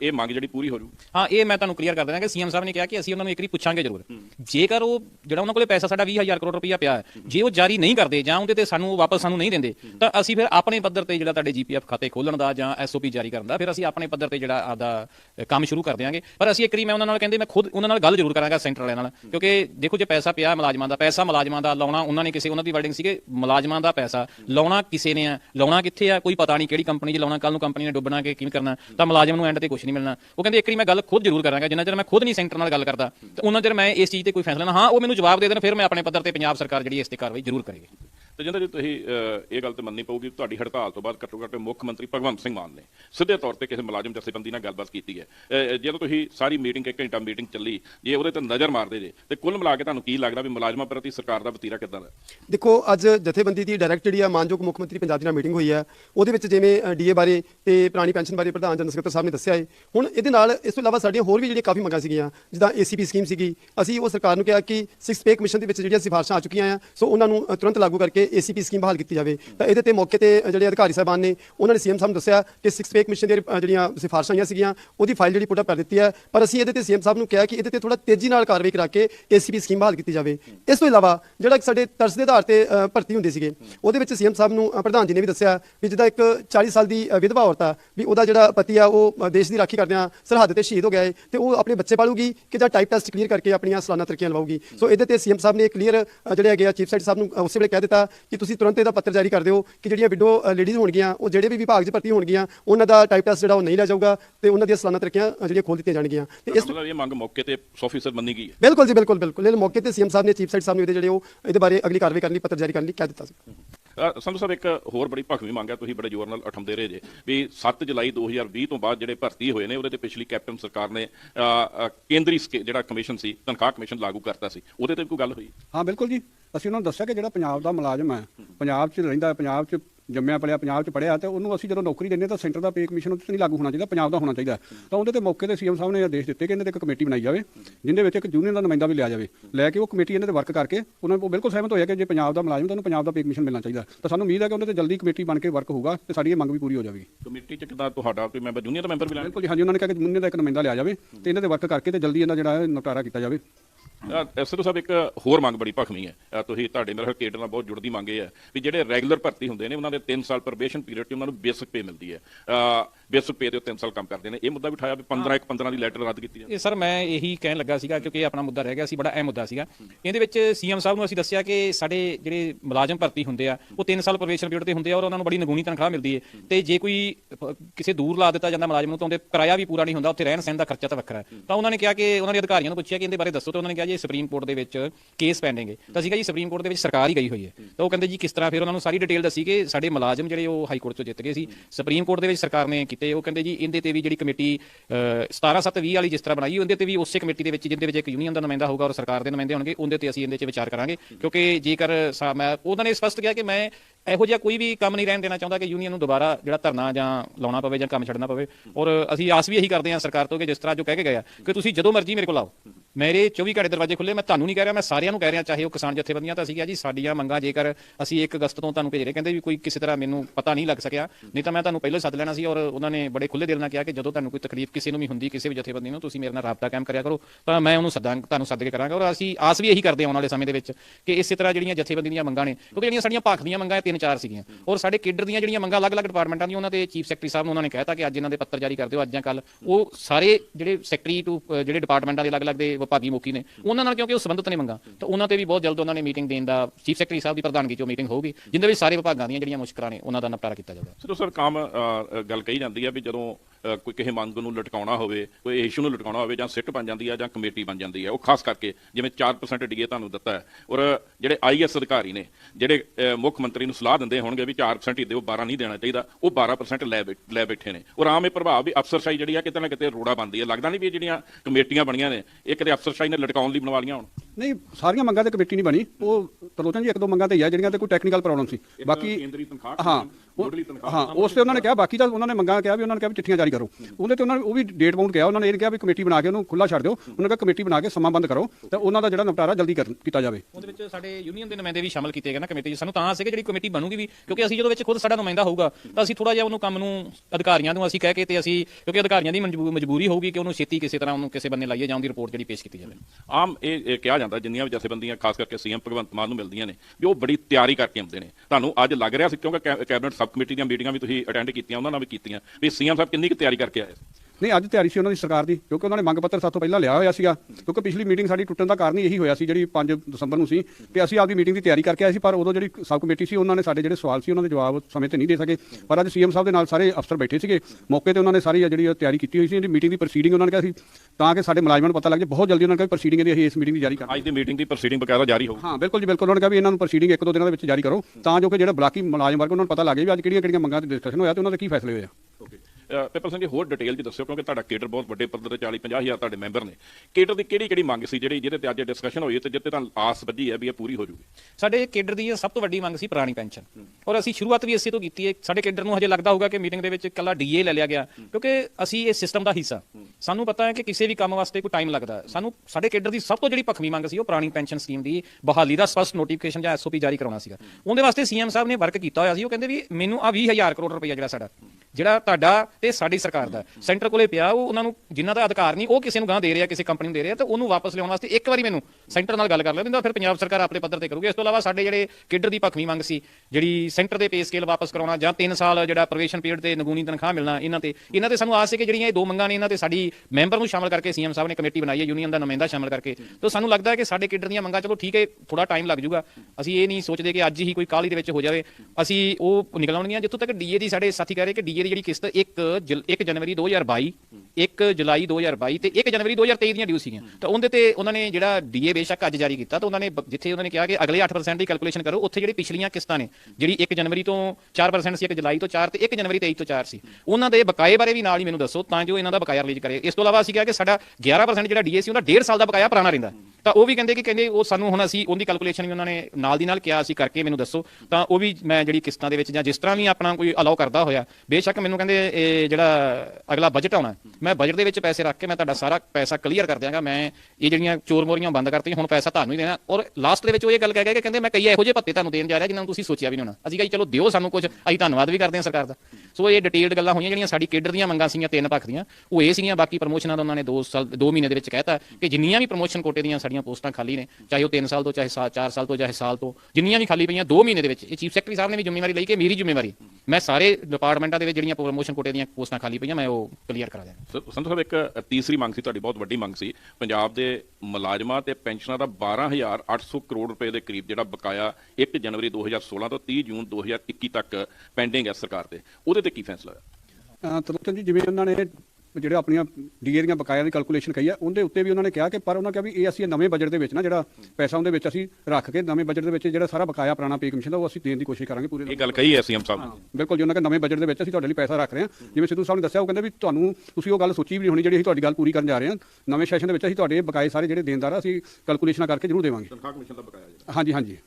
ਇਹ ਮੰਗ ਜਿਹੜੀ ਪੂਰੀ ਹੋ ਜੂ? ਹਾਂ ਇਹ ਮੈਂ ਤੁਹਾਨੂੰ ਕਲੀਅਰ ਕਰ ਦਿੰਦਾ ਕਿ ਸੀਐਮ ਸਾਹਿਬ ਨੇ ਕਿਹਾ ਕਿ ਅਸੀਂ ਉਹਨਾਂ ਨੂੰ ਇੱਕ ਵਾਰੀ ਪੁੱਛਾਂਗੇ ਜ਼ਰੂਰ। ਜੇਕਰ ਉਹ ਜਿਹੜਾ ਉਹਨਾਂ ਕੋਲੇ ਪੈਸਾ ਸਾਡਾ 20000 ਕਰੋੜ ਰੁਪਈਆ ਪਿਆ ਹੈ ਜੇ ਉਹ ਜਾਰੀ ਨਹੀਂ ਕਰਦੇ ਜਾਂ ਉਹਦੇ ਤੇ ਸਾਨੂੰ ਵਾਪਸ ਸਾਨੂੰ ਨਹੀਂ ਦਿੰਦੇ ਤਾਂ ਅਸੀਂ ਫਿਰ ਆਪਣੇ ਪੱਧਰ ਤੇ ਜਿਹੜਾ ਤੁਹਾਡੇ ਜੀਪੀਐਫ ਖਾਤੇ ਖੋਲਣ ਦਾ ਜਾਂ ਐਸਓਪੀ ਜਾਰੀ ਕਰਨ ਦਾ ਫਿਰ ਅਸੀਂ ਆਪਣੇ ਪੱਧਰ ਤੇ ਜਿਹੜਾ ਆਪਦਾ ਅ, ਕੰਮ ਸ਼ੁਰੂ ਕਰ ਦਿਆਂਗੇ। ਪਰ ਅਸੀਂ ਇੱਕ ਵਾਰੀ ਮੈਂ ਉਹਨਾਂ ਨਾਲ ਕਹਿੰਦੇ ਮੈਂ ਖੁਦ ਉਹਨਾਂ ਨਾਲ ਗੱਲ ਜ਼ਰੂਰ ਕਰਾਂਗਾ ਸੈਂਟਰ ਵਾਲਿਆਂ ਨਾਲ। ਕਿਉਂਕਿ ਦੇਖੋ ਜੇ ਪੈਸਾ ਪਿਆ ਮੁਲਾਜ਼ਮਾਂ ਦਾ, ਪੈਸਾ ਮੁਲਾਜ਼ਮਾਂ ਦਾ ਲਾਉਣਾ, ਉਹਨਾਂ ਨੇ ਕਿਸੇ, ਉਹਨਾਂ ਦੀ ਵਰਡਿੰਗ ਸੀਗੇ ਮੁਲਾਜ਼ਮਾਂ ਦਾ ਪੈਸਾ। ਲਾਉਣਾ ਕਿਸੇ ਨੇ ਆ, ਲਾਉਣਾ ਕਿੱਥੇ ਆ? ਕੋਈ ਪਤਾ ਨਹੀਂ ਕਿਹੜੀ ਕੰਪਨੀ 'ਚ ਲਾਉਣਾ ਕੱਲ ਨੂੰ ਕੰਪਨੀ ਨੇ ਡੁੱਬਣਾ ਕਿ ਕਿਵੇਂ ਕਰਨਾ, ਤਾਂ ਮੁਲਾਜ਼ਮ ਨੂੰ ਐਂਡ ਤੇ ਕੁਝ ਨਹੀਂ ਮਿਲਣਾ। ਉਹ ਕਹਿੰਦੇ ਇੱਕ ਵਾਰੀ ਮੈਂ ਗੱਲ ਖੁਦ ਜ਼ਰੂਰ ਕਰਾਂਗਾ, ਜਿੰਨਾ ਚਿਰ ਮੈਂ ਖੁਦ ਨਹੀਂ ਸੈਂਟਰ ਨਾਲ ਗੱਲ ਕਰਦਾ, ਤੇ ਉਹਨਾਂ ਚਿਰ ਮੈਂ ਇਸ ਚੀਜ਼ ਤੇ ਕੋਈ ਫੈਸਲਾ ਨਾ ਹਾਂ, ਉਹ ਮੈਨੂੰ ਜਵਾਬ ਦੇ ਦੇਣ, ਫਿਰ ਮੈਂ ਆਪਣੇ ਪੱਧਰ ਤੇ ਪੰਜਾਬ ਸਰਕਾਰ ਜਿਹੜੀ ਇਸ ਤੇ ਕਾਰਵਾਈ ਜ਼ਰੂਰ ਕਰੇਗੀ। ਤੇ ਜਿੰਦਾ ਜੀ ਤੁਸੀਂ ਇਹ ਗੱਲ ਤੇ ਮੰਨਣੀ ਪਊਗੀ, ਤੁਹਾਡੀ ਹੜਤਾਲ ਤੋਂ ਬਾਅਦ ਘੱਟੋ ਘੱਟ ਮੁੱਖ ਮੰਤਰੀ ਭਗਵੰਤ ਸਿੰਘ ਮਾਨ ਨੇ ਸਿੱਧੇ ਤੌਰ ਤੇ ਕਿਸੇ ਮੁਲਾਜ਼ਮ ਜਥੇਬੰਦੀ ਨਾਲ ਗੱਲਬਾਤ ਕੀਤੀ ਹੈ। ਜਦੋਂ ਤੁਸੀਂ ਸਾਰੀ ਮੀਟਿੰਗ, ਇੱਕ ਘੰਟਾ ਮੀਟਿੰਗ ਚੱਲੀ, ਜੇ ਉਹਦੇ ਤੇ ਨਜ਼ਰ ਮਾਰਦੇ ਜੇ, ਤੇ ਕੁੱਲ ਮਿਲਾ ਕੇ ਤੁਹਾਨੂੰ ਕੀ ਲੱਗਦਾ ਵੀ ਮੁਲਾਜ਼ਮਾਂ ਪ੍ਰਤੀ ਸਰਕਾਰ ਦਾ ਵਤੀਰਾ ਕਿੱਦਾਂ ਦਾ? ਦੇਖੋ, ਅੱਜ ਜਥੇਬੰਦੀ ਦੀ ਡਾਇਰੈਕਟ ਜਿਹੜੀ ਆ ਮਾਨਯੋਗ ਮੁੱਖ ਮੰਤਰੀ ਪੰਜਾਬ ਦੀ ਨਾਲ ਮੀਟਿੰਗ ਹੋਈ ਹੈ, ਉਹਦੇ ਵਿੱਚ ਜਿਵੇਂ ਡੀਏ ਬਾਰੇ ਤੇ ਪੁਰਾਣੀ ਪੈਨਸ਼ਨ ਬਾਰੇ ਪ੍ਰਧਾਨ ਜਨਰਲ ਸਕੱਤਰ ਸਾਹਿਬ ਨੇ ਦੱਸਿਆ ਹੈ ਹੁਣ ਇਹਦੇ ਨਾਲ ਇਸ ਤੋਂ ਇਲਾਵਾ ਸਾਡੀਆਂ ਹੋਰ ਵੀ ਜਿਹੜੀਆਂ ਕਾਫੀ ਮੰਗਾਂ ਸੀਗੀਆਂ, ਜਿੱਦਾਂ ਏਸੀਪੀ ਸਕੀਮ ਸੀਗੀ, ਅਸੀਂ ਉਹ ਸਰਕਾਰ ਨੂੰ ਕਿਹਾ ਕਿ ਸਿਕਸ ਪੇ ਕਮਿਸ਼ਨ ਦੇ ਵਿੱਚ ਜਿਹੜੀਆਂ ਸਿਫਾਰਸ਼ਾਂ ਆ ਚੁੱਕੀਆਂ ਆ, ਸੋ ਉਹਨਾਂ ਨੂੰ ਤੁਰੰਤ ਲਾਗੂ ਕਰਕੇ ਏਸੀਪੀ ਸਕੀਮ ਬਹਾਲ ਕੀਤੀ ਜਾਵੇ, ਤਾਂ ਇਹਦੇ ਤੇ ਮੌਕੇ ਤੇ ਜਿਹੜੇ ਅਧਿਕਾਰੀ ਸਾਹਿਬਾਨ ਨੇ, ਉਹਨਾਂ ਨੇ ਸੀਐਮ ਸਾਹਿਬ ਨੂੰ ਦੱਸਿਆ ਕਿ ਸਿਕਸ ਪੇ ਕਮਿਸ਼ਨ ਦੀਆਂ ਜਿਹੜੀਆਂ ਸਿਫਾਰਸ਼ਾਂ ਆਈਆਂ ਸੀਗੀਆਂ, ਉਹਦੀ ਫਾਈਲ ਜਿਹੜੀ ਪੁੱਟ ਅਪ ਕਰ ਦਿੱਤੀ ਹੈ। ਪਰ ਅਸੀਂ ਇਹਦੇ ਤੇ ਸੀਐਮ ਸਾਹਿਬ ਨੂੰ ਕਿਹਾ ਕਿ ਇਹਦੇ ਤੇ ਥੋੜਾ ਤੇਜ਼ੀ ਨਾਲ ਕਾਰਵਾਈ ਕਰਾ ਕੇ ਏਸੀਪੀ ਸਕੀਮ ਬਹਾਲ ਕੀਤੀ ਜਾਵੇ। ਇਸ ਤੋਂ ਇਲਾਵਾ ਜਿਹੜਾ ਸਾਡੇ ਤਰਸ ਦੇ ਆਧਾਰ ਤੇ ਭਰਤੀ ਹੁੰਦੇ ਸੀਗੇ, ਉਹਦੇ ਵਿੱਚ ਸੀਐਮ ਸਾਹਿਬ ਨੂੰ ਪ੍ਰਧਾਨ ਜੀ ਨੇ ਵੀ ਦੱਸਿਆ ਵੀ ਜਿੱਦਾਂ ਇੱਕ 40 ਸਾਲ ਦੀ ਵਿਧਵਾ ਔਰਤ ਆ, ਵੀ ਉਹਦਾ ਜਿਹੜਾ ਪਤੀ ਆ, ਉਹ ਦੇਸ਼ ਦੀ ਰਾਖੀ ਕਰਦਿਆਂ ਸਰਹੱਦ ਤੇ ਸ਼ਹੀਦ ਹੋ ਗਿਆ ਹੈ ਤੇ ਉਹ ਆਪਣੇ ਬੱਚੇ ਪਾਲੂਗੀ ਕਿ ਜਾਂ ਟਾਈਪ ਟੈਸਟ ਕਲੀਅਰ ਕਰਕੇ ਆਪਣੀਆਂ ਸਾਲਾਨਾ ਤਰੱਕੀਆਂ ਲਵਾਉਗੀ ਸੋ ਇਹਦੇ ਤੇ ਸੀਐਮ ਸਾਹਿਬ ਨੇ ਕਲੀਅਰ ਜਿਹੜੇ ਹੈਗੇ ਆ, ਚੀਫ ਸੈਕਟਰੀ ਸਾਹਿਬ ਨੂੰ ਉਸੇ ਵੇਲੇ ਕਹਿ ਦਿੱਤਾ ਕਿ ਤੁਸੀਂ ਤੁਰੰਤ ਇਹਦਾ ਪੱਤਰ ਜਾਰੀ ਕਰ ਦਿਓ ਕਿ ਜਿਹੜੀਆਂ ਵਿਡੋ ਲੇਡੀਜ਼ ਹੋਣਗੀਆਂ ਉਹ ਜਿਹੜੇ ਵੀ ਵਿਭਾਗ 'ਚ ਭਰਤੀ ਹੋਣਗੀਆਂ ਉਹਨਾਂ ਦਾ ਟਾਈਪ ਟੈਸਟ ਜਿਹੜਾ ਉਹ ਨਹੀਂ ਲਿਆ ਜਾਊਗਾ ਤੇ ਉਹਨਾਂ ਦੀਆਂ ਸਾਲਾਨਾ ਤਰੱਕੀਆਂ ਜਿਹੜੀਆਂ ਖੋਲ ਦਿੱਤੀਆਂ ਜਾਣਗੀਆਂ। ਤੇ ਇਸ ਮਤਲਬ ਇਹ ਮੰਗ ਮੌਕੇ ਤੇ 100% ਮੰਨੀ ਗਈ ਹੈ? ਬਿਲਕੁਲ ਜੀ ਬਿਲਕੁਲ ਬਿਲਕੁਲ। ਇਹ ਮੌਕੇ ਤੇ ਸੀਐਮ ਸਾਹਿਬ ਨੇ ਚੀਫ ਸੈਕਟਰੀ ਸਾਹਿਬ ਨੂੰ ਇਹਦੇ ਜਿਹੜੇ ਉਹ ਇਹਦੇ ਬਾਰੇ ਅਗਲੀ ਕਾਰਵਾਈ ਕਰਨ ਲਈ ਪੱਤਰ ਜਾਰੀ ਕਰਨ ਲਈ ਕਹਿ ਦਿੱਤਾ ਸੀ। ਸੰਧੂ ਸਾਹਿਬ ਇੱਕ ਹੋਰ ਬੜੀ ਭਖਵੀਂ ਮੰਗ ਹੈ ਤੁਸੀਂ ਬੜੇ ਜ਼ੋਰ ਨਾਲ ਉਠਾਉਂਦੇ ਰਹੇ ਜੇ ਵੀ 7 ਜੁਲਾਈ 2020 ਤੋਂ ਬਾਅਦ ਜਿਹੜੇ ਭਰਤੀ ਹੋਏ ਨੇ ਉਹਦੇ ਤੇ ਪਿਛਲੀ ਕੈਪਟਨ ਸਰਕਾਰ ਨੇ ਕੇਂਦਰੀ ਜਿਹੜਾ ਕਮਿਸ਼ਨ ਸੀ ਤਨਖਾਹ ਕਮਿਸ਼ਨ ਲਾਗੂ ਕਰਤਾ ਸੀ ਉਹਦੇ ਤੇ ਵੀ ਕੋਈ ਗੱਲ ਹੋਈ? ਹਾਂ ਬਿਲਕੁਲ ਜੀ। ਅਸੀਂ ਉਹਨਾਂ ਨੂੰ ਦੱਸਿਆ ਕਿ ਜਿਹੜਾ ਪੰਜਾਬ ਦਾ ਮੁਲਾਜ਼ਮ ਹੈ। ਪੰਜਾਬ 'ਚ ਰਹਿੰਦਾ ਹੈ ਪੰਜਾਬ 'ਚ ਜੰਮਿਆ ਪਲਿਆ ਪੰਜਾਬ 'ਚ ਪੜਿਆ ਤੇ ਉਹਨੂੰ ਅਸੀਂ ਜਦੋਂ ਨੌਕਰੀ ਦਿੰਦੇ ਤਾਂ ਸੈਂਟਰ ਦਾ ਪੇ ਕਮਿਸ਼ਨ ਉੱਤੇ ਨਹੀਂ ਲਾਗੂ ਹੋਣਾ ਚਾਹੀਦਾ ਪੰਜਾਬ ਦਾ ਹੋਣਾ ਚਾਹੀਦਾ ਤਾਂ ਉਹਦੇ ਤੇ ਮੌਕੇ ਤੇ ਸੀਐਮ ਸਾਹਿਬ ਨੇ ਆਦੇਸ਼ ਦਿੱਤੇ ਕਿ ਇਹਨਾਂ ਤੇ ਇੱਕ ਕਮੇਟੀ ਬਣਾਈ ਜਾਵੇ ਜਿੰਦੇ ਵਿੱਚ ਇੱਕ ਯੂਨੀਅਨ ਦਾ ਨੁਮਾਇੰਦਾ ਵੀ ਲਿਆ ਜਾਵੇ। ਲੈ ਕੇ ਉਹ ਕਮੇਟੀ ਇਹਨਾਂ ਤੇ ਵਰਕ ਕਰਕੇ ਉਹਨਾਂ ਨੂੰ ਬਿਲਕੁਲ ਸਹਿਮਤ ਹੋਇਆ ਕਿ ਜੇ ਪੰਜਾਬ ਦਾ ਮੁਲਾਜ਼ਮ ਤਾਂ ਉਹਨੂੰ ਪੰਜਾਬ ਦਾ ਪੇ ਕਮਿਸ਼ਨ ਮਿਲਣਾ ਚਾਹੀਦਾ। ਤਾਂ ਸਾਨੂੰ ਉਮੀਦ ਹੈ ਕਿ ਉਹਦੇ ਤੇ ਜਲਦੀ ਕਮੇਟੀ ਬਣ ਕੇ ਵਰਕ ਹੋਊਗਾ ਤੇ ਸਾਡੀ ਇਹ ਮੰਗ ਵੀ ਪੂਰੀ ਹੋ ਜਾਵੇਗੀ। ਕਮੇਟੀ ਚ ਕਿਦਾਂ ਤੁਹਾਡਾ ਕੋਈ ਮੈਂਬਰ ਜੂਨੀਅਰ ਦਾ ਮੈਂਬਰ ਵੀ ਲੈਣ? ਬਿਲਕੁਲ ਜੀ ਹਾਂਜੀ ਉਹਨਾਂ ਨੇ ਕਿਹਾ ਕਿ ਯੂਨੀਅਨ ਦਾ ਇੱਕ ਨੁਮਾਇੰਦਾ ਲਿਆ ਜਾਵੇ ਤੇ ਇਹਨਾਂ ਤੇ ਵਰਕ ਕਰਕੇ ਤੇ ਜਲਦੀ ਇਹਨਾਂ ਜਿਹੜਾ ਨਿਪਟਾਰਾ ਕੀਤਾ ਜਾਵੇ। ਐਸਓ ਸਾਹਿਬ, ਇੱਕ ਹੋਰ ਮੰਗ ਬੜੀ ਭਖਵੀਂ ਹੈ। ਤੁਸੀਂ ਤੁਹਾਡੇ ਨਾਲ ਕੇਡਰ ਨਾਲ ਬਹੁਤ ਜੁੜਦੀ ਮੰਗ ਇਹ ਹੈ ਵੀ ਜਿਹੜੇ ਰੈਗੂਲਰ ਭਰਤੀ ਹੁੰਦੇ ਨੇ, ਉਹਨਾਂ ਦੇ 3 ਸਾਲ ਪ੍ਰੋਬੇਸ਼ਨ ਪੀਰੀਅਡ 'ਚ ਉਹਨਾਂ ਨੂੰ ਬੇਸਿਕ ਪੇ ਮਿਲਦੀ ਹੈ। ਬੇਸਿਕ ਪੇ ਤੇ 3 ਸਾਲ ਕੰਮ ਕਰਦੇ ਨੇ। ਇਹ ਮੁੱਦਾ ਵੀ ਉਠਾਇਆ ਵੀ 15 ਇੱਕ 15 ਦੀ ਲੈਟਰ ਰੱਦ ਕੀਤੀ ਜਾਵੇ ਇਹ ਸਰ ਮੈਂ ਇਹੀ ਕਹਿਣ ਲੱਗਾ ਸੀਗਾ ਕਿਉਂਕਿ ਇਹ ਆਪਣਾ ਮੁੱਦਾ ਰਹਿ ਗਿਆ ਸੀ ਬੜਾ ਅਹਿਮ ਮੁੱਦਾ ਸੀਗਾ। ਇਹਦੇ ਵਿੱਚ ਸੀਐਮ ਸਾਹਿਬ ਨੂੰ ਅਸੀਂ ਦੱਸਿਆ ਕਿ ਸਾਡੇ ਜਿਹੜੇ ਮੁਲਾਜ਼ਮ ਭਰਤੀ ਹੁੰਦੇ ਆ ਉਹ 3 ਸਾਲ ਪ੍ਰੋਬੇਸ਼ਨ ਪੀਰੀਅਡ ਤੇ ਹੁੰਦੇ ਆ ਔਰ ਉਹਨਾਂ ਨੂੰ ਬੜੀ ਨਗੂਣੀ ਤਨਖਾਹ ਮਿਲਦੀ ਹੈ। ਤੇ ਜੇ ਕੋਈ ਕਿਸੇ ਦੂਰ ਲਾ ਦਿੱਤਾ ਜਾਂਦਾ ਮੁਲਾਜ਼ਮ ਨੂੰ ਤਾਂ ਉਹਦੇ ਕਿਰਾਇਆ ਵੀ ਪੂਰਾ ਨਹੀਂ ਹੁੰਦਾ ਉੱਥੇ ਰਹਿਣ ਸਹਿਣ ਦਾ ਖਰਚਾ ਤਾਂ ਵੱਖਰਾ ਹੈ। ਤਾਂ ਉਹਨਾਂ ਨੇ ਕਿਹਾ ਕਿ ਉਹਨਾਂ ਦੇ ਅਧਿਕਾਰੀਆਂ ਨੂੰ ਪੁੱਛਿਆ ਕਿ ਇਹਦੇ ਬਾਰੇ ਦੱਸੋ ਤਾਂ ਉਹਨਾਂ ਨੇ ਕਿਹਾ ਜੀ ਸੁਪਰੀਮ ਕੋਰਟ ਦੇ ਵਿੱਚ ਕੇਸ ਪੈਂਡਿੰਗ ਹੈ ਤਾਂ ਅਸੀਂ ਕਿਹਾ ਜੀ ਸੁਪਰੀਮ ਕੋਰਟ ਦੇ ਵਿੱਚ ਸਰਕਾਰ ਹੀ ਗਈ ਹੋਈ ਹੈ। ਤਾਂ ਉਹ ਕਹਿੰਦੇ ਜੀ ਕਿਸ ਤਰ੍ਹਾਂ ਫਿਰ ਉਹਨਾਂ ਨੂੰ ਸਾਰੀ ਡਿਟੇਲ ਦੱਸੀ ਕਿ ਸਾਡੇ ਮੁਲਾਜ਼ਮ ਜਿਹੜੇ ਉਹ ਹਾਈ ਕੋਰਟ ਚੋਂ ਜਿੱਤ ਗਏ ਸੀ। ਸੁਪਰੀਮ ਕੋਰਟ ਦੇ ਵਿੱਚ ਸਰਕਾਰ ਨੇ ਕੀਤੇ, ਉਹ ਕਹਿੰਦੇ ਜੀ ਇਹਦੇ ਤੇ ਵੀ ਜਿਹੜੀ ਕਮੇਟੀ 17720 ਵਾਲੀ ਜਿਸ ਤਰ੍ਹਾਂ ਬਣਾਈ, ਉਹਦੇ ਤੇ ਵੀ ਉਸੇ ਕਮੇਟੀ ਦੇ ਵਿੱਚ ਜਿਹਦੇ ਵਿੱਚ ਇੱਕ ਯੂਨੀਅਨ ਦਾ ਨੁਮਾਇੰਦਾ ਹੋਊਗਾ ਔਰ ਸਰਕਾਰ ਦੇ ਨੁਮਾਇੰਦੇ ਹੋਣਗੇ, ਉਹਦੇ ਤੇ ਅਸੀਂ ਇਹਦੇ 'ਚ ਵਿਚਾਰ ਕਰਾਂਗੇ। ਕਿਉਂਕਿ ਜੇਕਰ ਮੈਂ, ਉਹਨਾਂ ਨੇ ਸਪਸ਼ਟ ਕਿਹਾ ਕਿ ਮੈਂ ਇਹੋ ਜਿਹਾ ਕੋਈ ਵੀ ਕੰਮ ਨਹੀਂ ਰਹਿਣ ਦੇਣਾ ਚਾਹੁੰਦਾ ਕਿ ਯੂਨੀਅਨ ਨੂੰ ਦੁਬਾਰਾ ਜਿਹੜਾ ਧਰਨਾ ਜਾਂ ਲਾਉਣਾ ਪਵੇ ਜਾਂ ਕੰਮ ਛੱਡਣਾ ਪਵੇ। ਔਰ ਅਸੀਂ ਆਸ ਵੀ ਇਹੀ ਕਰਦੇ ਹਾਂ ਸਰਕਾਰ ਤੋਂ ਕਿ ਜਿਸ ਤਰ੍ਹਾਂ ਜੋ ਕਹਿ ਕੇ ਗਿਆ ਕਿ ਤੁਸੀਂ ਜਦੋਂ ਮਰਜ਼ੀ ਮੇਰੇ ਕੋਲ ਆਓ। ਮੇਰੇ 24 ਘੰਟੇ ਦਰਵਾਜ਼ੇ ਖੁੱਲੇ ਮੈਂ ਤੁਹਾਨੂੰ ਨਹੀਂ ਕਹਿ ਰਿਹਾ, ਮੈਂ ਸਾਰਿਆਂ ਨੂੰ ਕਹਿ ਰਿਹਾ, ਚਾਹੇ ਉਹ ਕਿਸਾਨ ਜਥੇਬੰਦੀਆਂ ਤਾਂ ਅਸੀਂ ਕਿਹਾ ਜੀ, ਸਾਡੀਆਂ ਮੰਗਾਂ ਜੇਕਰ ਅਸੀਂ 1 ਅਗਸਤ ਤੋਂ ਤੁਹਾਨੂੰ ਭੇਜ ਰਹੇ ਕਹਿੰਦੇ ਵੀ ਕੋਈ ਕਿਸੇ ਤਰ੍ਹਾਂ ਮੈਨੂੰ ਪਤਾ ਨਹੀਂ ਲੱਗ ਸਕਿਆ, ਨਹੀਂ ਤਾਂ ਮੈਂ ਤੁਹਾਨੂੰ ਪਹਿਲਾਂ ਹੀ ਸੱਦ ਲੈਣਾ ਸੀ ਔਰ ਉਹਨਾਂ ਨੇ ਬੜੇ ਖੁੱਲੇ ਦਿਲ ਨਾਲ ਕਿਹਾ ਕਿ ਜਦੋਂ ਤੁਹਾਨੂੰ ਕੋਈ ਤਕਲੀਫ ਕਿਸੇ ਨੂੰ ਵੀ ਹੁੰਦੀ, ਕਿਸੇ ਵੀ ਜਥੇਬੰਦੀ ਨੂੰ, ਤੁਸੀਂ ਮੇਰੇ ਨਾਲ ਰਾਬਤਾ ਕਾਇਮ ਕਰਿਆ ਕਰੋ, ਤਾਂ ਮੈਂ ਉਹਨੂੰ ਸੱਦਾਂ, ਤੁਹਾਨੂੰ ਸੱਦ ਕੇ ਕਰਾਂਗਾ। ਔਰ ਅਸੀਂ ਆਸ ਵੀ ਇਹੀ ਕਰਦੇ ਹਾਂ ਆਉਣ ਵਾਲੇ ਸਮੇਂ ਦੇ ਵਿੱਚ ਕਿ ਇਸੇ ਤਰ੍ਹਾਂ ਜਿਹੜੀਆਂ ਜਥੇਬੰਦੀ ਦੀਆਂ ਮੰਗਾਂ ਨੇ, ਕਿਉਂਕਿ ਜਿਹੜੀਆਂ ਸਾਡੀਆਂ ਭਾਖ ਦੀਆਂ ਮੰਗਾਂ ਇਹ ਤਿੰਨ ਚਾਰ ਸੀਗੀਆਂ। ਔਰ ਸਾਡੇ ਕੇਡਰ ਦੀਆਂ ਜਿਹੜੀਆਂ ਮੰਗਾਂ ਅਲੱਗ-ਅਲੱਗ ਡਿਪਾਰਟਮੈਂਟਾਂ ਦੀਆਂ, ਉਹਨਾਂ ਦੇ ਚੀਫ ਸੈਕਟਰੀ ਸਾਹਿਬ ਨੂੰ ਉਹਨਾਂ ਨੇ ਕਹਿਤਾ ਕਿ ਅੱਜ ਇਹਨਾਂ ਦੇ ਪੱਤਰ ਜਾਰੀ ਕਰ ਦਿਓ, ਅੱਜ ਜਾਂ ਕੱਲ ਉਹ ਸਾਰੇ ਜਿਹੜੇ ਸੈਕਟਰੀ ਟੂ ਜਿਹੜੇ ਡਿਪਾਰਟਮੈਂਟਾਂ ਦੇ ਅਲੱਗ-ਅਲੱਗ ਦੇ ਵਿਭਾਗੀ ਮੁਖੀ ਨੇ, ਉਹਨਾਂ ਨਾਲ ਕਿਉਂਕਿ ਉਹ ਸੰਬੰਧਿਤ ਨੇ ਮੰਗਾਂ, ਤਾਂ ਉਹਨਾਂ ਤੇ ਵੀ ਬਹੁਤ ਜਲਦ ਉਹਨਾਂ ਨੇ ਮੀਟਿੰਗ ਦੇਣ ਦਾ, ਚੀਫ ਸੈਕਟਰੀ ਸਾਹਿਬ ਦੀ ਪ੍ਰਧਾਨਗੀ 'ਚ ਉਹ ਮੀਟਿੰਗ ਹੋਊਗੀ, ਜਿੰਦੇ ਵਿੱਚ ਸਾਰੇ ਵਿਭਾਗਾਂ ਦੀਆਂ ਜਿਹੜੀਆਂ ਮੁਸ਼ਕਲਾਂ ਨੇ, ਉਹਨਾਂ ਦਾ ਨਿਪਟਾਰਾ ਕੀਤਾ ਜਾਊਗਾ। ਸਿਰਫ ਸਰ, ਕੰਮ ਗੱਲ ਕਹੀ ਜਾਂਦੀ ਹੈ ਵੀ ਜਦੋਂ ਕੋਈ ਕਿਸੇ ਮੰਗ ਨੂੰ ਲਟਕਾਉਣਾ ਹੋਵੇ, ਕੋਈ ਇਸ਼ੂ ਨੂੰ ਲਟਕਾਉਣਾ ਹੋਵੇ ਜਾਂ ਸਿੱਟ ਬਣ ਜਾਂਦੀ ਹੈ ਜਾਂ ਕਮੇਟੀ ਬਣ ਜਾਂਦੀ ਹੈ ਉਹ ਖਾਸ ਕਰਕੇ ਜਿਵੇਂ 4% ਡੀਏ ਤੁਹਾਨੂੰ ਦਿੱਤਾ ਹੈ, ਔਰ ਜਿਹੜੇ ਆਈਐਸ ਅਧਿਕਾਰੀ ਨੇ, ਜਿਹੜੇ ਮੁੱਖ ਮੰਤਰੀ ਨੂੰ ਸਲਾਹ ਦਿੰਦੇ ਹੋਣਗੇ ਵੀ 4% ਹੀ ਦਿਓ 12 ਨਹੀਂ ਦੇਣਾ ਚਾਹੀਦਾ, ਉਹ 12% ਲੈ ਬੈ- ਲੈ ਬੈਠੇ ਨੇ, ਔਰ ਆਮ ਇਹ ਪ੍ਰਭਾਵ ਵੀ ਅਫਸਰਸ਼ਾਹੀ ਜਿਹੜੀ ਆ ਕਿਤੇ ਨਾ ਕਿਤੇ ਰੋੜਾ ਬੰਦੀ ਹੈ ਲੱਗਦਾ ਨਹੀਂ ਵੀ ਜਿਹੜੀਆਂ ਕਮੇਟੀਆਂ ਬਣੀਆਂ ਨੇ, ਇਹ ਕਿਤੇ ਅਫਸਰਸ਼ਾਹੀ ਨੇ ਲਟਕਾਉਣ ਲਈ ਬਣਵਾ ਲੀਆਂ ਹੋਣ। ਨਹੀਂ ਸਾਰੀਆਂ ਮੰਗਾਂ ਤੇ ਕਮੇਟੀ ਨਹੀਂ ਬਣੀ। ਉਹ ਤਰੋਚਨ ਜੀ ਇੱਕ ਦੋ ਮੰਗਾਂ ਤੇ ਹੀ ਆ ਜਿਹੜੀਆਂ ਤੇ ਕੋਈ ਟੈਕਨੀਕਲ ਪ੍ਰੋਬਲਮ ਸੀ। ਬਾਕੀ ਕੇਂਦਰੀ ਤਨਖਾਹ ਹਾਂ ਉਹ- ਮੁੱਢਲੀ ਤਨਖਾਹ ਹਾਂ ਉਸ ਤੇ ਉਹਨਾਂ ਨੇ ਕਿਹਾ ਬਾਕੀ ਤਾਂ ਉਹਨਾਂ ਨੇ ਮੰਗਾਂ ਕਿਹਾ ਵੀ ਉਹਨਾਂ ਨੇ ਕਿਹਾ ਵੀ ਚਿੱਠੀਆਂ ਜਾਰੀ ਕਰੋ। ਉਹਦੇ ਤੇ ਉਹਨਾਂ ਨੇ ਉਹ ਵੀ ਡੇਟ ਬਾਉਂਡ ਕਿਹਾ ਉਹਨਾਂ ਨੇ ਇਹ ਕਿਹਾ ਵੀ ਕਮੇਟੀ ਬਣਾ ਕੇ ਉਹਨੂੰ ਖੁੱਲਾ ਛੱਡ ਦਿਓ। ਉਹਨਾਂ ਨੇ ਕਿਹਾ ਕਮੇਟੀ ਬਣਾ ਕੇ ਸਮਾਂ ਬੰਦ ਕਰੋ ਤੇ ਉਹਨਾਂ ਦਾ ਜਿਹੜਾ ਨਿਪਟਾਰਾ ਜਲਦੀ ਕਰ- ਕੀਤਾ ਜਾਵੇ। ਉਹਦੇ ਵਿੱਚ ਸਾਡੇ ਯੂਨੀਅਨ ਦੇ ਨੁਮਾਇੰਦੇ ਵੀ ਸ਼ਾਮਲ ਕੀਤੇ ਗਏ ਨਾ ਕਮੇਟੀ 'ਚ ਸਾਨੂੰ ਤਾਂ ਆਸ ਹੈ ਕਿ ਜਿਹੜੀ ਕਮੇਟੀ ਬਣੂਗੀ ਵੀ ਕਿਉਂਕਿ ਅਸੀਂ ਜਦੋਂ ਵਿੱਚ ਖੁਦ ਸਾਡਾ ਨੁਮਾਇੰਦਾ ਹੋਊਗਾ ਤਾਂ ਅਸੀਂ ਥੋੜਾ ਜਿਹਾ ਉਹਨੂੰ ਕੰਮ ਨੂੰ ਅਧਿਕਾਰੀਆਂ ਨੂੰ ਅਸੀਂ ਕਹਿ ਕੇ ਤੇ ਅਸੀਂ ਕਿਉਂਕਿ ਅਧਿਕਾਰੀਆਂ ਦੀ ਮਜਬੂ- ਮਜਬੂਰੀ ਹੋਊਗੀ ਕਿ ਉਹਨੂੰ ਛੇਤੀ ਕਿਸੇ ਤਰ੍ਹਾਂ ਉਹਨੂੰ ਕਿਸੇ ਬੰਨੇ ਲਾਈਏ ਜਾਂ ਉਹਦੀ ਰਿਪੋਰਟ ਜਿਹੜੀ ਪੇਸ਼ ਕੀਤੀ ਜਾਵੇ। ਆਮ ਇਹ ਇਹ ਕਿਹਾ ਜਾਂਦਾ, ਜਿੰਨੀਆਂ ਵੀ ਜਥੇਬੰਦੀਆਂ, ਖਾਸ ਕਰਕੇ ਸੀਐਮ ਭਗਵੰਤ ਮਾਨ ਨੂੰ ਮਿਲਦੀਆਂ ਨੇ, ਵੀ ਉਹ ਬੜੀ ਤਿਆਰੀ ਕਰਕੇ ਆਉਂਦੇ ਨੇ। ਤੁਹਾਨੂੰ ਅੱਜ ਲੱਗ ਰਿਹਾ ਸੀ, ਕਿਉਂਕਿ ਕੈਬਨਿਟ ਸਬ ਕਮੇਟੀ ਦੀਆਂ ਮੀਟਿੰਗਾਂ ਵੀ ਤੁਸੀਂ ਅਟੈਂਡ ਕੀਤੀਆਂ, ਉਹਨਾਂ ਨਾਲ ਵੀ ਕੀਤੀਆਂ, ਵੀ ਸੀਐਮ ਸਾਹਿਬ ਕਿੰਨੀ ਕੁ ਤਿਆਰੀ ਕਰਕੇ ਆਏ? ਨਹੀਂ ਅੱਜ ਤਿਆਰੀ ਸੀ ਉਹਨਾਂ ਦੀ ਸਰਕਾਰ ਦੀ ਕਿਉਂਕਿ ਉਹਨਾਂ ਨੇ ਮੰਗ ਪੱਤਰ ਸਾਤੋਂ ਪਹਿਲਾਂ ਲਿਆ ਹੋਇਆ ਸੀਗਾ ਕਿਉਂਕਿ ਪਿਛਲੀ ਮੀਟਿੰਗ ਸਾਡੀ ਟੁੱਟਣ ਦਾ ਕਾਰਨ ਹੀ ਇਹੀ ਹੋਇਆ ਸੀ ਜਿਹੜੀ 5 ਦਸੰਬਰ ਨੂੰ ਸੀ ਤੇ ਅਸੀਂ ਆਪਦੀ ਮੀਟਿੰਗ ਦੀ ਤਿਆਰੀ ਕਰਕੇ ਆਏ ਸੀ ਪਰ ਉਦੋਂ ਜਿਹੜੀ ਸਬ ਕਮੇਟੀ ਸੀ ਉਹਨਾਂ ਨੇ ਸਾਡੇ ਜਿਹੜੇ ਸਵਾਲ ਸੀ ਉਹਨਾਂ ਦੇ ਜਵਾਬ ਸਮੇਂ ਤੇ ਨਹੀਂ ਦੇ ਸਕੇ ਪਰ ਅੱਜ ਸੀਐਮ ਸਾਹਿਬ ਦੇ ਨਾਲ ਸਾਰੇ ਅਫਸਰ ਬੈਠੇ ਸੀਗੇ ਮੌਕੇ ਤੇ ਉਹਨਾਂ ਨੇ ਸਾਰੀ ਜਿਹੜੀ ਤਿਆਰੀ ਕੀਤੀ ਹੋਈ ਸੀ ਜਿਹੜੀ ਮੀਟਿੰਗ ਦੀ ਪ੍ਰੋਸੀਡਿੰਗ ਉਹਨਾਂ ਨੇ ਕਿਹਾ ਸੀ ਤਾਂ ਕਿ ਸਾਡੇ ਮੁਲਾਜ਼ਮਾਂ ਨੂੰ ਪਤਾ ਲੱਗ ਜਾਏ ਬਹੁਤ ਜਲਦੀ ਉਹਨਾਂ ਨੇ ਕਿਹਾ ਪ੍ਰੋਸੀਡਿੰਗ ਦੀ ਅਸੀਂ ਇਸ ਮੀਟਿੰਗ ਦੀ ਜਾਰੀ ਕਰ ਅੱਜ ਦੀ ਮੀਟਿੰਗ ਦੀ ਪ੍ਰੋਸੀਡਿੰਗ ਬਕਾਇਦਾ ਜਾਰੀ ਹੋਊ। ਹਾਂ ਬਿਲਕੁਲ ਜੀ ਬਿਲਕੁਲ ਉਹਨਾਂ ਨੇ ਕਿਹਾ ਵੀ ਇਹਨਾਂ ਨੂੰ ਪ੍ਰੋਸੀਡਿੰਗ ਇੱਕ ਦੋ ਦਿਨਾਂ ਦੇ ਵਿੱਚ ਜਾਰੀ ਕਰੋ ਤਾਂ ਜੋ ਕਿ ਜਿਹੜਾ ਬਲਾਕੀ ਮੁਲਾਜ਼ਮ ਵਰਗ ਉਹਨਾਂ ਨੂੰ ਪਤਾ ਲੱਗੇ ਵੀ ਅੱਜ ਕਿਹੜੀਆਂ ਕਿਹੜੀਆਂ ਮੰਗਾਂ ਤੇ ਡਿਸਕਸ਼ਨ ਹੋਇਆ ਤੇ ਉਹਨਾਂ ਦੇ ਕੀ ਫੈਸਲੇ ਹੋਏ ਆ। ਪਿੱਪਲ ਸਿੰਘ ਜੀ ਹੋਰ ਡਿਟੇਲ ਜੀ ਦੱਸਿਓ ਕਿਉਂਕਿ ਤੁਹਾਡਾ ਕੇਡਰ ਬਹੁਤ ਵੱਡੇ ਪੱਧਰ ਤੇ 40 50 ਹਜ਼ਾਰ ਤੁਹਾਡੇ ਮੈਂਬਰ ਨੇ। ਕੇਡਰ ਦੀ ਕਿਹੜੀ ਕਿਹੜੀ ਮੰਗ ਸੀ ਜਿਹੜੀ ਜਿਹਦੇ ਤੇ ਅੱਜ ਡਿਸਕਸ਼ਨ ਹੋਈ ਤੇ ਜਿੱਤੇ ਤਾਂ ਆਸ ਵੱਜੀ ਹੈ ਵੀ ਇਹ ਪੂਰੀ ਹੋ ਜੂਗੀ? ਸਾਡੇ ਕੇਡਰ ਦੀ ਇਹ ਸਭ ਤੋਂ ਵੱਡੀ ਮੰਗ ਸੀ ਪੁਰਾਣੀ ਪੈਨਸ਼ਨ। ਔਰ ਅਸੀਂ ਸ਼ੁਰੂਆਤ ਵੀ ਇਸੇ ਤੋਂ ਕੀਤੀ ਹੈ। ਸਾਡੇ ਕੇਡਰ ਨੂੰ ਹਜੇ ਲੱਗਦਾ ਹੋਊਗਾ ਕਿ ਮੀਟਿੰਗ ਦੇ ਵਿੱਚ ਇਕੱਲਾ ਡੀਏ ਲੈ ਲਿਆ ਗਿਆ। ਕਿਉਂਕਿ ਅਸੀਂ ਇਸ ਸਿਸਟਮ ਦਾ ਹਿੱਸਾ। ਸਾਨੂੰ ਪਤਾ ਹੈ ਕਿ ਕਿਸੇ ਵੀ ਕੰਮ ਵਾਸਤੇ ਕੋਈ ਟਾਈਮ ਲੱਗਦਾ ਹੈ। ਸਾਨੂੰ ਸਾਡੇ ਕੇਡਰ ਦੀ ਸਭ ਤੋਂ ਜਿਹੜੀ ਭਖਵੀਂ ਮੰਗ ਸੀ ਉਹ ਪੁਰਾਣੀ ਪੈਨਸ਼ਨ ਸਕੀਮ ਦੀ ਬਹਾਲੀ ਦਾ ਸਪਸ਼ਟ ਨੋਟੀਫਿਕੇਸ਼ਨ ਜਾਂ ਐਸਓਪੀ ਜਾਰੀ ਕਰਾਉਣਾ ਸੀਗਾ। ਉਹਦੇ ਵਾਸਤੇ ਸੀਐਮ ਸਾਹਿਬ ਨੇ ਵਰਕ ਕੀਤਾ ਹੋਇਆ ਸੀ। ਉਹ ਕਹਿੰਦੇ ਵੀ ਮੈਨੂੰ ਆ 20000 ਕਰੋੜ ਰੁਪਈਆ ਜਿਹੜਾ ਸਾਡਾ। ਜਿਹੜਾ ਤੁਹਾਡਾ ਤੇ ਸਾਡੀ ਸਰਕਾਰ ਦਾ। ਸੈਂਟਰ ਕੋਲੇ ਪਿਆ, ਉਹ ਉਹਨਾਂ ਨੂੰ ਜਿਨ੍ਹਾਂ ਦਾ ਅਧਿਕਾਰ ਨਹੀਂ, ਉਹ ਕਿਸੇ ਨੂੰ ਗਾਂ ਦੇ ਰਿਹਾ, ਕਿਸੇ ਕੰਪਨੀ ਨੂੰ ਦੇ ਰਿਹਾ ਤੇ ਉਹਨੂੰ ਵਾਪਸ ਲਿਆਉਣ ਵਾਸਤੇ ਇੱਕ ਵਾਰੀ ਮੈਨੂੰ ਸੈਂਟਰ ਨਾਲ ਗੱਲ ਕਰ ਲੈਂਦਾ ਫਿਰ ਪੰਜਾਬ ਸਰਕਾਰ ਆਪਣੇ ਪੱਧਰ ਤੇ ਕਰੂਗੀ। ਇਸ ਤੋਂ ਇਲਾਵਾ ਸਾਡੇ ਜਿਹੜੇ ਕੇਡਰ ਦੀ ਭਖਵੀਂ ਮੰਗ ਸੀ, ਜਿਹੜੀ ਸੈਂਟਰ ਦੇ ਪੇ ਸਕੇਲ ਵਾਪਸ ਕਰਾਉਣਾ ਜਾਂ 3 ਸਾਲ ਜਿਹੜਾ ਪ੍ਰੋਵੇਸ਼ਨ ਪੀਰੀਅਡ ਤੇ ਨਗੂਨੀ ਤਨਖਾਹ ਮਿਲਣਾ ਇਹਨਾਂ ਤੇ ਇਹਨਾਂ ਤੇ ਸਾਨੂੰ ਆਸ ਹੈ ਕਿ ਜਿਹੜੀਆਂ ਇਹ ਦੋ ਮੰਗਾਂ ਨੇ, ਇਹਨਾਂ ਤੇ ਸਾਡੀ ਮੈਂਬਰ ਨੂੰ ਸ਼ਾਮਲ ਕਰਕੇ ਸੀਐਮ ਸਾਹਿਬ ਨੇ ਕਮੇਟੀ ਬਣਾਈ ਹੈ ਯੂਨੀਅਨ ਦਾ ਨੁਮਾਇੰਦਾ ਸ਼ਾਮਲ ਕਰਕੇ। ਤਾਂ ਸਾਨੂੰ ਲੱਗਦਾ ਹੈ ਕਿ ਸਾਡੇ ਕੇਡਰ ਦੀਆਂ ਮੰਗਾਂ, ਚਲੋ ਠੀਕ ਹੈ ਥੋੜਾ ਟਾਈਮ ਲੱਗ ਜਾਊਗਾ। ਅਸੀਂ ਇਹ ਨਹੀਂ ਸੋਚਦੇ ਕਿ ਅੱਜ ਹੀ ਕੋਈ ਕਾਹਲੀ ਦੇ ਵਿੱਚ ਹੋ ਜਾਵੇ। ਅਸੀਂ ਉਹ ਨਿਕਲਾਉਣਗੀਆਂ, ਜਿੱਥੋਂ ਤੱਕ ਡੀਏ ਦੀ ਸਾਡੇ ਸਾਥੀ ਕਹਿ ਰਹੇ ਕਿ ਡੀਏ ਦੀ ਜਿਹੜੀ ਕਿਸ਼ਤ 1 1 ਜਨਵਰੀ 2022 1 ਜੁਲਾਈ 2022 ਤੇ 1 ਜਨਵਰੀ 2023 ਦੀਆਂ ਡਿਊ ਸੀਗੀਆਂ। ਤਾਂ ਉਹਦੇ ਤੇ ਉਹਨਾਂ ਨੇ ਜਿਹੜਾ ਡੀਏ ਬੇਸ਼ੱਕ ਅੱਜ ਜਾਰੀ ਕੀਤਾ, ਤਾਂ ਉਹਨਾਂ ਨੇ ਜਿੱਥੇ ਉਹਨਾਂ ਨੇ ਕਿਹਾ ਕਿ ਅਗਲੇ 8% ਦੀ ਕੈਲਕੂਲੇਸ਼ਨ ਕਰੋ, ਉੱਥੇ ਜਿਹੜੀ ਪਿਛਲੀਆਂ ਕਿਸ਼ਤਾਂ ਨੇ, ਜਿਹੜੀ 1 ਜਨਵਰੀ ਤੋਂ 4% ਸੀ 1 ਜੁਲਾਈ ਤੋਂ 4 ਤੇ 1 ਜਨਵਰੀ 23 ਤੋਂ 4 ਸੀ। ਉਹਨਾਂ ਦੇ ਬਕਾਏ ਬਾਰੇ ਵੀ ਨਾਲ ਹੀ ਮੈਨੂੰ ਦੱਸੋ, ਤਾਂ ਜੋ ਇਹਨਾਂ ਦਾ ਬਕਾਇਆ ਰਿਲੀਜ਼ ਕਰੇ। ਇਸ ਤੋਂ ਇਲਾਵਾ ਅਸੀਂ ਕਿਹਾ ਕਿ ਸਾਡਾ 11% ਜਿਹੜਾ ਡੀਏ ਸੀ, ਉਹਦਾ 1.5 ਸਾਲ ਦਾ ਬਕਾਇਆ ਪੁਰਾਣਾ ਰਹਿੰਦਾ। ਤਾਂ ਉਹ ਵੀ ਕਹਿੰਦੇ ਕਿ ਕਹਿੰਦੇ ਉਹ ਸਾਨੂੰ ਹੁਣ ਅਸੀਂ ਉਹਦੀ ਕੈਲਕੂਲੇਸ਼ਨ ਵੀ ਉਹਨਾਂ ਨੇ ਨਾਲ ਦੀ ਨਾਲ ਕਿਹਾ ਅਸੀਂ ਕਰਕੇ ਮੈਨੂੰ ਦੱਸੋ। ਤਾਂ ਉਹ ਵੀ ਮੈਂ ਜਿਹੜੀ ਕਿਸ਼ਤਾਂ ਦੇ ਵਿੱਚ ਜਾਂ ਜਿਸ ਤਰ੍ਹਾਂ ਵੀ ਆਪਣਾ ਕੋਈ ਅਲਾਉ ਕਰਦਾ ਹੋਇਆ, ਬੇਸ਼ੱਕ ਮੈਨੂੰ ਕਹਿੰਦੇ ਇਹ ਜਿਹੜਾ ਅਗਲਾ ਬਜਟ ਆਉਣਾ, ਮੈਂ ਬਜਟ ਦੇ ਵਿੱਚ ਪੈਸੇ ਰੱਖ ਕੇ ਮੈਂ ਤੁਹਾਡਾ ਸਾਰਾ ਪੈਸਾ ਕਲੀਅਰ ਕਰ ਦਿਆਂਗਾ, ਮੈਂ ਇਹ ਜਿਹੜੀਆਂ ਚੋਰ ਮੋਰੀਆਂ ਬੰਦ ਕਰਤੀਆਂ, ਹੁਣ ਪੈਸਾ ਤੁਹਾਨੂੰ ਹੀ ਦੇਣਾ। ਔਰ ਲਾਸਟ ਦੇ ਵਿੱਚ ਉਹ ਇਹ ਗੱਲ ਕਹਿ ਗਿਆ ਕਿ ਕਹਿੰਦੇ ਮੈਂ ਕਈ ਇਹੋ ਜਿਹੇ ਪੱਤੇ ਤੁਹਾਨੂੰ ਦੇਣ ਜਾ ਰਿਹਾ ਜਿਨ੍ਹਾਂ ਨੂੰ ਤੁਸੀਂ ਸੋਚਿਆ ਵੀ ਨਹੀਂ ਹੋਣਾ। ਅਸੀਂ ਕਹੀ ਚਲੋ ਦਿਓ ਸਾਨੂੰ ਕੁਝ ਅਸੀਂ ਧੰਨਵਾਦ ਵੀ ਕਰਦੇ ਹਾਂ ਸਰਕਾਰ ਦਾ। ਸੋ ਇਹ ਡਿਟੇਲਡ ਗੱਲਾਂ ਹੋਈਆਂ ਜਿਹੜੀਆਂ ਸਾਡੀ ਕੇਡਰ ਦੀਆਂ ਮੰਗਾਂ ਸੀਗੀਆਂ, ਤਿੰਨ ਪੱਖ ਦੀਆਂ। ਉਹ ਇਹ ਸੀਗੀਆਂ, ਬਾਕੀ ਪ੍ਰਮੋਸ਼ਨਾਂ ਦਾ ਉਹਨਾਂ ਨੇ 2 ਸਾਲ 2 ਮਹੀਨੇ ਦੇ ਵਿੱਚ ਕਹਿਤਾ ਕਿ ਜਿੰਨੀਆਂ ਵੀ ਪ੍ਰਮੋਸ਼ਨ ਕੋਟੇ ਦੀਆਂ ਸਾਡੀਆਂ ਪੋਸਟਾਂ ਖਾਲੀ ਨੇ ਚਾਹੇ ਉਹ 3 ਸਾਲ ਤੋਂ ਚਾਹੇ 4 ਸਾਲ ਤੋਂ ਚਾਹੇ ਸਾਲ ਤੋਂ ਜਿੰਨੀਆਂ ਵੀ ਖਾਲੀ ਪਈਆਂ 2 ਮਹੀਨੇ ਦੇ ਵਿੱਚ ਇਹ ਚੀਫ ਸੈਕਟਰੀ ਸਾਹਿਬ ਨੇ ਵੀ ਜ਼ਿੰਮੇਵਾਰੀ ਲਈ ਕਿ ਮੇਰੀ ਜ਼ਿੰਮੇਵਾਰੀ ਮੈਂ ਸਾਰੇ ਡਿਪਾਰਟਮੈਂਟਾਂ ਦੇ ਵਿੱਚ ਜਿਹੜੀਆਂ ਪ੍ਰਮੋਸ਼ਨ ਕੋਟੇ ਦੀਆਂ ਪੋਸਟਾਂ ਖਾਲੀ ਪਈਆਂ ਮੈਂ ਉਹ ਕਲੀਅਰ ਕਰਾ ਦਿਆਂਗਾ। ਸ- ਸੰਧੂ ਸਾਹਿਬ ਇੱਕ ਤੀਸਰੀ ਮੰਗ ਸੀ ਤੁਹਾਡੀ ਬਹੁਤ ਵੱਡੀ ਮੰਗ ਸੀ। ਪੰਜਾਬ ਦੇ ਮੁਲਾਜ਼ਮਾਂ ਤੇ ਪੈਨਸ਼ਨਾਂ ਦਾ 12800 ਕਰੋੜ ਰੁਪਏ ਦੇ ਕਰੀਬ ਜਿਹੜਾ ਬਕਾਇਆ 1 ਜਨਵਰੀ 2016 ਤੋਂ 30 ਜੂਨ 2021 ਤੱਕ ਪੈਂਡਿੰਗ ਹੈ ਸਰਕਾਰ ਤੇ। ਉਹਦੇ ਤੇ ਕੀ ਫੈਸਲਾ ਹੋਇਆ? ਤਰੁਪਤਨ ਜੀ ਜਿਵੇਂ ਉਹਨਾਂ ਨੇ ਜਿਹੜੇ ਆਪਣੀਆਂ ਡੀਏ ਦੀਆਂ ਬਕਾਇਆ ਦੀ ਕੈਲਕੂਲੇਸ਼ਨ ਕਹੀ ਹੈ ਉਹਦੇ ਉੱਤੇ ਵੀ ਉਹਨਾਂ ਨੇ ਕਿਹਾ ਕਿ ਪਰ ਉਹਨਾਂ ਕਿਹਾ ਵੀ ਇਹ ਅਸੀਂ ਨਵੇਂ ਬਜਟ ਦੇ ਵਿੱਚ ਨਾ ਜਿਹੜਾ ਪੈਸਾ ਉਹਦੇ ਵਿੱਚ ਅਸੀਂ ਰੱਖ ਕੇ ਨਵੇਂ ਬਜਟ ਦੇ ਵਿੱਚ ਜਿਹੜਾ ਸਾਰਾ ਬਕਾਇਆ ਪੁਰਾਣਾ ਪੇ ਕਮਿਸ਼ਨ ਦਾ ਉਹ ਅਸੀਂ ਦੇਣ ਦੀ ਕੋਸ਼ਿਸ਼ ਕਰਾਂਗੇ ਪੂਰੇ ਇਹ ਗੱਲ ਕਹੀ ਹੈ ਸੀਐਮ ਸਾਹਿਬ ਨੇ। ਬਿਲਕੁਲ ਜੀ ਉਹਨਾਂ ਕਹਿੰਦੇ ਨਵੇਂ ਬਜਟ ਦੇ ਵਿੱਚ ਅਸੀਂ ਤੁਹਾਡੇ ਲਈ ਪੈਸਾ ਰੱਖ ਰਹੇ ਹਾਂ। ਜਿਵੇਂ ਸਿੱਧੂ ਸਾਹਿਬ ਨੇ ਦੱਸਿਆ ਉਹ ਕਹਿੰਦੇ ਵੀ ਤੁਹਾਨੂੰ ਤੁਸੀਂ ਉਹ ਗੱਲ ਸੋਚੀ ਵੀ ਨਹੀਂ ਹੋਣੀ ਜਿਹੜੀ ਅਸੀਂ ਤੁਹਾਡੀ ਗੱਲ ਪੂਰੀ ਕਰਨ ਜਾ ਰਹੇ ਹਾਂ। ਨਵੇਂ ਸੈਸ਼ਨ ਦੇ ਵਿੱਚ ਅਸੀਂ ਤੁਹਾਡੇ ਬਕਾਏ ਸਾਰੇ ਜਿਹੜੇ ਦੇਣਦਾਰ ਆ ਅਸੀਂ ਕੈਲਕੂਲੇਸ਼ਨਾਂ ਕਰਕੇ ਜ਼ਰੂਰ ਦੇਵਾਂਗੇ। ਤਨਖਾਹ ਕਮਿਸ਼ਨ ਦਾ ਬਕਾਇਆ ਜਿਹੜਾ। ਹਾਂਜੀ ਹਾਂਜੀ।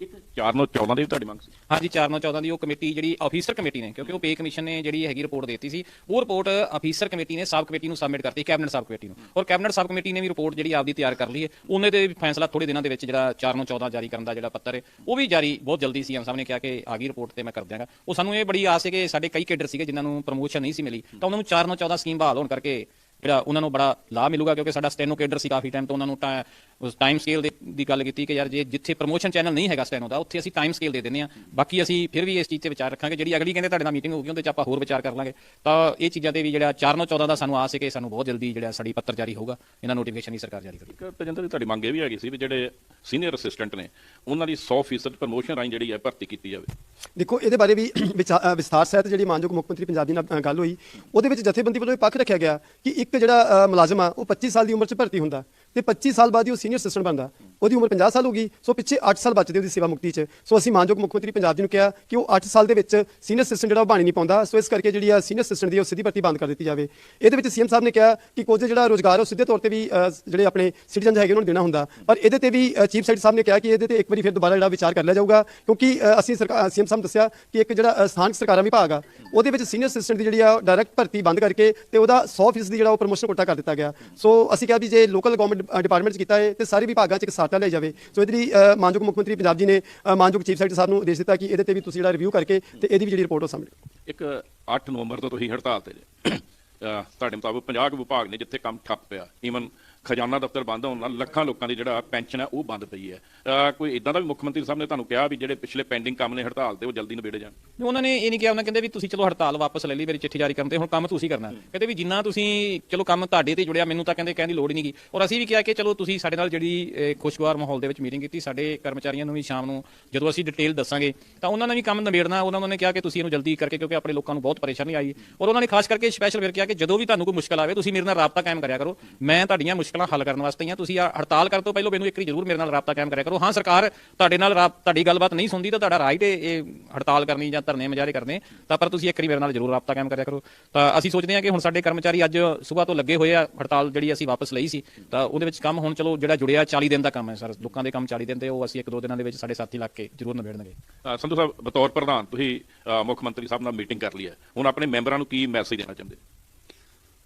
ਇੱਕ 4 ਨੂੰ 14 ਦੀ ਵੀ ਤੁਹਾਡੀ ਮੰਗ ਸੀ। ਹਾਂਜੀ 4 9 14 ਦੀ ਉਹ ਕਮੇਟੀ ਜਿਹੜੀ ਆਫੀਸਰ ਕਮੇਟੀ ਨੇ, ਕਿਉਂਕਿ ਉਹ ਪੇ ਕਮਿਸ਼ਨ ਨੇ ਜਿਹੜੀ ਹੈਗੀ ਰਿਪੋਰਟ ਦਿੱਤੀ ਸੀ, ਉਹ ਰਿਪੋਰਟ ਆਫੀਸਰ ਕਮੇਟੀ ਨੇ ਸਬ ਕਮੇਟੀ ਨੂੰ ਸਬਮਿਟ ਕਰਤੀ ਕੈਬਨਿਟ ਸਬ ਕਮੇਟੀ ਨੂੰ। ਔਰ ਕੈਬਨਿਟ ਸਬ ਕਮੇਟੀ ਨੇ ਵੀ ਰਿਪੋਰਟ ਜਿਹੜੀ ਆਪਦੀ ਤਿਆਰ ਕਰ ਲਈ ਹੈ। ਉਹਨੇ ਤੇ ਵੀ ਫੈਸਲਾ ਥੋੜੇ ਦਿਨਾਂ ਦੇ ਵਿੱਚ ਜਿਹੜਾ 4 ਨੂੰ 14 ਜਾਰੀ ਕਰਨ ਦਾ ਜਿਹੜਾ ਪੱਤਰ ਹੈ, ਉਹ ਵੀ ਜਾਰੀ ਬਹੁਤ ਜਲਦੀ ਸੀਐਮ ਸਾਹਿਬ ਨੇ ਕਿਹਾ ਕਿ ਆ ਗਈ ਰਿਪੋਰਟ ਤੇ ਮੈਂ ਕਰ ਦਿਆਂਗਾ। ਉਹ ਸਾਨੂੰ ਇਹ ਬੜੀ ਆਸ ਹੈ ਕਿ ਸਾਡੇ ਕਈ ਕੇਡਰ ਸੀਗੇ ਜਿਨ੍ਹਾਂ ਨੂੰ ਪ੍ਰਮੋਸ਼ਨ ਨਹੀਂ ਸੀ ਮਿਲੀ। ਤਾਂ ਉਹਨਾਂ ਨੂੰ 4 ਨੂੰ 14 ਸਕੀਮ ਬਹਾਲ ਹੋਣ ਕਰਕੇ ਜਿਹੜਾ ਉਹਨਾਂ ਨੂੰ ਬੜਾ ਲਾਭ ਮਿਲੂਗਾ, ਕਿਉਂਕਿ ਸਾਡਾ ਸਟੈਨੋ ਕੇਡਰ ਸੀ ਕਾਫੀ ਟਾਈਮ ਤੋਂ, ਉਹਨਾਂ ਨੂੰ ਉਸ ਟਾਈਮ ਸਕੇਲ ਦੀ ਗੱਲ ਕੀਤੀ ਕਿ ਯਾਰ ਜੇ ਜਿੱਥੇ ਪ੍ਰੋਮੋਸ਼ਨ ਚੈਨਲ ਨਹੀਂ ਹੈਗਾ ਸਟੈਨੋ ਦਾ ਉੱਥੇ ਅਸੀਂ ਟਾਈਮ ਸਕੇਲ ਦੇ ਦਿੰਦੇ ਆ ਬਾਕੀ ਅਸੀਂ ਫਿਰ ਵੀ ਇਸ ਚੀਜ਼ ਤੇ ਵਿਚਾਰ ਰੱਖਾਂਗੇ। ਜਿਹੜੀ ਅਗਲੀ ਕਹਿੰਦੇ ਤੁਹਾਡੇ ਨਾਲ ਮੀਟਿੰਗ ਹੋਊਗੀ ਉਹਦੇ ਚ ਆਪਾਂ ਹੋਰ ਵਿਚਾਰ ਕਰ ਲਾਂਗੇ। ਤਾਂ ਇਹ ਚੀਜ਼ਾਂ ਤੇ ਵੀ ਜਿਹੜਾ 4 ਨੂੰ 14 ਦਾ ਸਾਨੂੰ ਆਸ ਹੈ ਕਿ ਸਾਨੂੰ ਬਹੁਤ ਜਲਦੀ ਜਿਹੜਾ ਸਾਡੀ ਪੱਤਰ ਜਾਰੀ ਹੋਊਗਾ। ਇਹਨਾਂ ਨੋਟੀਫਿਕੇਸ਼ਨ ਹੀ ਸਰਕਾਰ ਜਾਰੀ ਕਰੇਗੀ। ਤਜਿੰਦਰ ਤੁਹਾਡੀ ਮੰਗ ਇਹ ਵੀ ਹੈਗੀ ਸੀ ਵੀ ਜਿਹੜੇ ਸੀਨੀਅਰ ਅਸਿਸਟੈਂਟ ਨੇ ਉਹਨਾਂ ਦੀ 100% ਪ੍ਰਮੋਸ਼ਨ ਰਾਹੀਂ ਜਿਹੜੀ ਹੈ ਭਰਤੀ ਕੀਤੀ ਜਾਵੇ। ਦੇਖੋ ਇਹਦੇ ਬਾਰੇ ਵੀ ਵਿਸਥਾਰ ਸਹਿਤ ਜਿਹੜੀ ਮਾਨਯੋਗ ਮੁੱਖ ਮੰਤਰੀ ਪੰਜਾਬ ਦੀ ਨਾਲ ਗੱਲ ਹੋਈ ਉਹਦੇ ਵਿੱਚ ਜਥੇਬੰਦੀ ਵੱਲੋਂ ਇਹ ਪੱਖ ਰੱਖਿਆ ਗਿਆ ਕਿ ਇੱਕ ਜਿਹੜਾ ਮੁਲਾਜ਼ਮ ਆ ਉਹ 25 ਸਾਲ ਦੀ ਉਮਰ 'ਚ ਭਰਤੀ ਹੁੰਦਾ। ਤੇ 25 ਸਾਲ ਬਾਅਦ ਹੀ ਉਹ ਸੀਨੀਅਰ ਅਸਿਸਟੈਂਟ ਬਣਦਾ। ਉਹਦੀ ਉਮਰ 50 ਸਾਲ ਹੋ ਗਈ, ਸੋ ਪਿੱਛੇ 8 ਸਾਲ ਬਚਦੇ ਉਹਦੀ ਸੇਵਾ ਮੁਕਤੀ 'ਚ। ਸੋ ਅਸੀਂ ਮਾਨਯੋਗ ਮੁੱਖ ਮੰਤਰੀ ਪੰਜਾਬ ਜੀ ਨੂੰ ਕਿਹਾ ਕਿ ਉਹ 8 ਸਾਲ ਦੇ ਵਿੱਚ ਸੀਨੀਅਰ ਅਸਿਸਟੈਂਟ ਜਿਹੜਾ ਉਹ ਬਣ ਨਹੀਂ ਪਾਉਂਦਾ। ਸੋ ਇਸ ਕਰਕੇ ਜਿਹੜੀ ਆ ਸੀਨੀਅਰ ਅਸਿਸਟੈਂਟ ਦੀ ਉਹ ਸਿੱਧੀ ਭਰਤੀ ਬੰਦ ਕਰ ਦਿੱਤੀ ਜਾਵੇ। ਇਹਦੇ ਵਿੱਚ ਸੀਐਮ ਸਾਹਿਬ ਨੇ ਕਿਹਾ ਕਿ ਕੁਝ ਜਿਹੜਾ ਰੋਜ਼ਗਾਰ ਉਹ ਸਿੱਧੇ ਤੌਰ ਤੇ ਵੀ ਜਿਹੜੇ ਆਪਣੇ ਸਿਟੀਜ਼ਨ ਹੈਗੇ ਉਹਨਾਂ ਨੂੰ ਦੇਣਾ ਹੁੰਦਾ। ਪਰ ਇਹਦੇ ਤੇ ਵੀ ਚੀਫ ਸੈਕਟਰੀ ਸਾਹਿਬ ਨੇ ਕਿਹਾ ਕਿ ਇਹਦੇ ਤੇ ਇੱਕ ਵਾਰੀ ਫਿਰ ਦੁਬਾਰਾ ਜਿਹੜਾ ਵਿਚਾਰ ਕਰ ਲਿਆ ਜਾਊਗਾ। ਕਿਉਂਕਿ ਅਸੀਂ ਸਰਕਾਰ ਸੀਐਮ ਸਾਹਿਬ ਨੇ ਦੱਸਿਆ ਕਿ ਇੱਕ ਜਿਹੜਾ ਸਥਾਨਕ ਸਰਕਾਰਾਂ ਵਿਭਾਗ ਆ, ਉਹਦੇ ਵਿੱਚ ਸੀਨੀਅਰ ਅਸਿਸਟੈਂਟ ਦੀ ਜਿਹੜੀ ਆ ਡਾਇਰੈਕਟ ਭਰਤੀ ਬੰਦ ਕਰਕੇ ਤੇ ਉਹਦਾ 100% ਦੀ ਜਿਹੜਾ ਉਹ ਪ੍ਰਮੋਸ਼ਨ ਕੋਟਾ ਕਰ ਦਿੱਤਾ ਗਿਆ। ਸੋ ਅਸੀਂ ਕਿਹਾ ਵੀ ਜੇ ਲੋਕਲ ਗਵਰਨਮੈਂਟ ਡਿਪਾਰਟਮੈਂਟ 'ਚ ਕੀਤਾ ਹੈ ਤੇ ਸਾਰੇ ਵਿਭਾਗਾਂ 'ਚ ਇੱਕ ਸਾਟਾ ਲਿਆ ਜਾਵੇ। ਸੋ ਇਹਦੇ ਲਈ ਮਾਨਯੋਗ ਮੁੱਖ ਮੰਤਰੀ ਪੰਜਾਬ ਜੀ ਨੇ ਮਾਨਯੋਗ ਚੀਫ ਸੈਕਟਰੀ ਸਾਹਿਬ ਨੂੰ ਆਦੇਸ਼ ਦਿੱਤਾ ਕਿ ਇਹਦੇ ਤੇ ਵੀ ਤੁਸੀਂ ਜਿਹੜਾ ਰਿਵਿਊ ਕਰਕੇ ਤੇ ਇਹਦੀ ਵੀ ਜਿਹੜੀ ਰਿਪੋਰਟ ਉਹ ਸਾਹਮਣੇ ਇੱਕ 8 ਨਵੰਬਰ ਤੋਂ ਤੁਸੀਂ ਹੜਤਾਲ ਤੇ ਤੁਹਾਡੇ ਮੁਤਾਬਕ 50 ਵਿਭਾਗ ਨੇ ਜਿੱਥੇ ਕੰਮ ਠੱਪ ਪਿਆ ਈਵਨ ਖਜ਼ਾਨਾ ਦਫ਼ਤਰ ਬੰਦ ਹੋਣ ਨਾਲ ਲੱਖਾਂ ਲੋਕਾਂ ਦੀ ਜਿਹੜਾ ਪੈਨਸ਼ਨ ਹੈ ਉਹ ਬੰਦ ਪਈ ਹੈ। ਕੋਈ ਇਦਾਂ ਦਾ ਵੀ ਮੁੱਖ ਮੰਤਰੀ ਸਾਹਿਬ ਨੇ ਤੁਹਾਨੂੰ ਕਿਹਾ ਵੀ ਜਿਹੜੇ ਪਿਛਲੇ ਪੈਂਡਿੰਗ ਕੰਮ ਨੇ ਹੜਤਾਲ ਤੇ ਉਹ ਜਲਦੀ ਨਿਬੇੜੇ ਜਾਣ? ਉਹਨਾਂ ਨੇ ਇਹ ਨਹੀਂ ਕਿਹਾ ਉਹਨਾਂ ਕਹਿੰਦੇ ਵੀ ਤੁਸੀਂ ਚਲੋ ਹੜਤਾਲ ਵਾਪਸ ਲੈ ਲਈ ਮੇਰੀ ਚਿੱਠੀ ਜਾਰੀ ਕਰਨ ਤੇ ਹੁਣ ਕੰਮ ਤੁਸੀਂ ਕਰਨਾ। ਕਹਿੰਦੇ ਵੀ ਜਿੰਨਾ ਤੁਸੀਂ ਚਲੋ ਕੰਮ ਤੁਹਾਡੇ ਤੇ ਜੁੜਿਆ ਮੈਨੂੰ ਤਾਂ ਕਹਿੰਦੇ ਕਹਿਣ ਦੀ ਲੋੜ ਹੀ ਨਹੀਂਗੀ ਔਰ ਅਸੀਂ ਵੀ ਕਿਹਾ ਕਿ ਚਲੋ ਤੁਸੀਂ ਸਾਡੇ ਨਾਲ ਜਿਹੜੀ ਖੁਸ਼ਗਵਾਰ ਮਾਹੌਲ ਦੇ ਵਿੱਚ ਮੀਟਿੰਗ ਕੀਤੀ ਸਾਡੇ ਕਰਮਚਾਰੀਆਂ ਨੂੰ ਵੀ ਸ਼ਾਮ ਨੂੰ ਜਦੋਂ ਅਸੀਂ ਡਿਟੇਲ ਦੱਸਾਂਗੇ ਤਾਂ ਉਹਨਾਂ ਨੇ ਵੀ ਕੰਮ ਨਿਬੇੜਨਾ। ਉਹਨਾਂ ਨੇ ਕਿਹਾ ਕਿ ਤੁਸੀਂ ਇਹਨੂੰ ਜਲਦੀ ਕਰਕੇ ਕਿਉਂਕਿ ਆਪਣੇ ਲੋਕਾਂ ਨੂੰ ਬਹੁਤ ਪਰੇਸ਼ਾਨੀ ਆਈ। ਔਰ ਉਹਨਾਂ ਨੇ ਖਾਸ ਕਰਕੇ ਸਪੈਸ਼ਲ ਫਿਰ ਕਿਹਾ ਕਿਹਾ ਕਿ ਜਦੋਂ ਵੀ ਤੁਹਾਨੂੰ ਕੋਈ ਮੁਸ਼ਕਲ ਆਵੇ ਤੁਸੀਂ ਮੇਰੇ ਨਾਲ ਰਾਬਤਾ ਕਾਇਮ ਕਰਿਆ ਕਰੋ। ਮੈਂ ਤੁਹਾਡੀਆਂ ਮੁਸ਼ਕਲਾਂ ਹੱਲ ਕਰਨ ਵਾਸਤੇ ਹੀ ਹਾਂ ਤੁਸੀਂ ਆਹ ਹੜਤਾਲ ਕਰਨ ਤੋਂ ਪਹਿਲਾਂ ਮੈਨੂੰ ਇੱਕ ਵਾਰੀ ਜ਼ਰੂਰ ਮੇਰੇ ਨਾਲ ਰਾਬਤਾ ਕਾਇਮ ਕਰਿਆ ਕਰੋ। ਹਾਂ, ਸਰਕਾਰ ਤੁਹਾਡੇ ਨਾਲ ਤੁਹਾਡੀ ਗੱਲਬਾਤ ਨਹੀਂ ਸੁਣਦੀ ਤਾਂ ਤੁਹਾਡਾ ਰਾਈਟ ਹੈ ਇਹ ਹੜਤਾਲ ਕਰਨੀ ਜਾਂ ਧਰਨੇ ਮੁਜ਼ਾਹਰੇ ਕਰਨੇ, ਤਾਂ ਪਰ ਤੁਸੀਂ ਇੱਕ ਵਾਰੀ ਮੇਰੇ ਨਾਲ ਜ਼ਰੂਰ ਰਾਬਤਾ ਕਾਇਮ ਕਰਿਆ ਕਰੋ। ਤਾਂ ਅਸੀਂ ਸੋਚਦੇ ਹਾਂ ਕਿ ਹੁਣ ਸਾਡੇ ਕਰਮਚਾਰੀ ਅੱਜ ਸਵੇਰ ਤੋਂ ਲੱਗੇ ਹੋਏ ਆ, ਹੜਤਾਲ ਜਿਹੜੀ ਅਸੀਂ ਵਾਪਸ ਲਈ ਸੀ, ਤਾਂ ਉਹਦੇ ਵਿੱਚ ਕੰਮ ਹੁਣ ਚਲੋ ਜਿਹੜਾ ਜੁੜਿਆ 40 ਦਿਨ ਦਾ ਕੰਮ ਹੈ ਸਰ। ਲੋਕਾਂ ਦੇ ਕੰਮ 40 ਦਿਨ ਦੇ ਉਹ ਅਸੀਂ ਇੱਕ ਦੋ ਦਿਨਾਂ ਦੇ ਵਿੱਚ ਸਾਡੇ ਸਾਥੀ ਲੱਗ ਕੇ ਜ਼ਰੂਰ ਨਿਬੇੜਨਗੇ। ਸੰਧੂ ਸਾਹਿਬ, ਬਤੌਰ ਪ੍ਰਧਾਨ, ਤੁਸੀਂ ਮੁੱਖ ਮੰਤਰੀ ਸਾਹਿਬ ਨਾਲ ਮੀਟਿੰਗ ਕਰ ਲਈ ਹੈ। ਹੁਣ ਆਪਣੇ ਮੈਂਬਰਾਂ ਨੂੰ ਕੀ ਮੈਸੇਜ ਦੇਣਾ ਚਾਹੁੰਦੇ?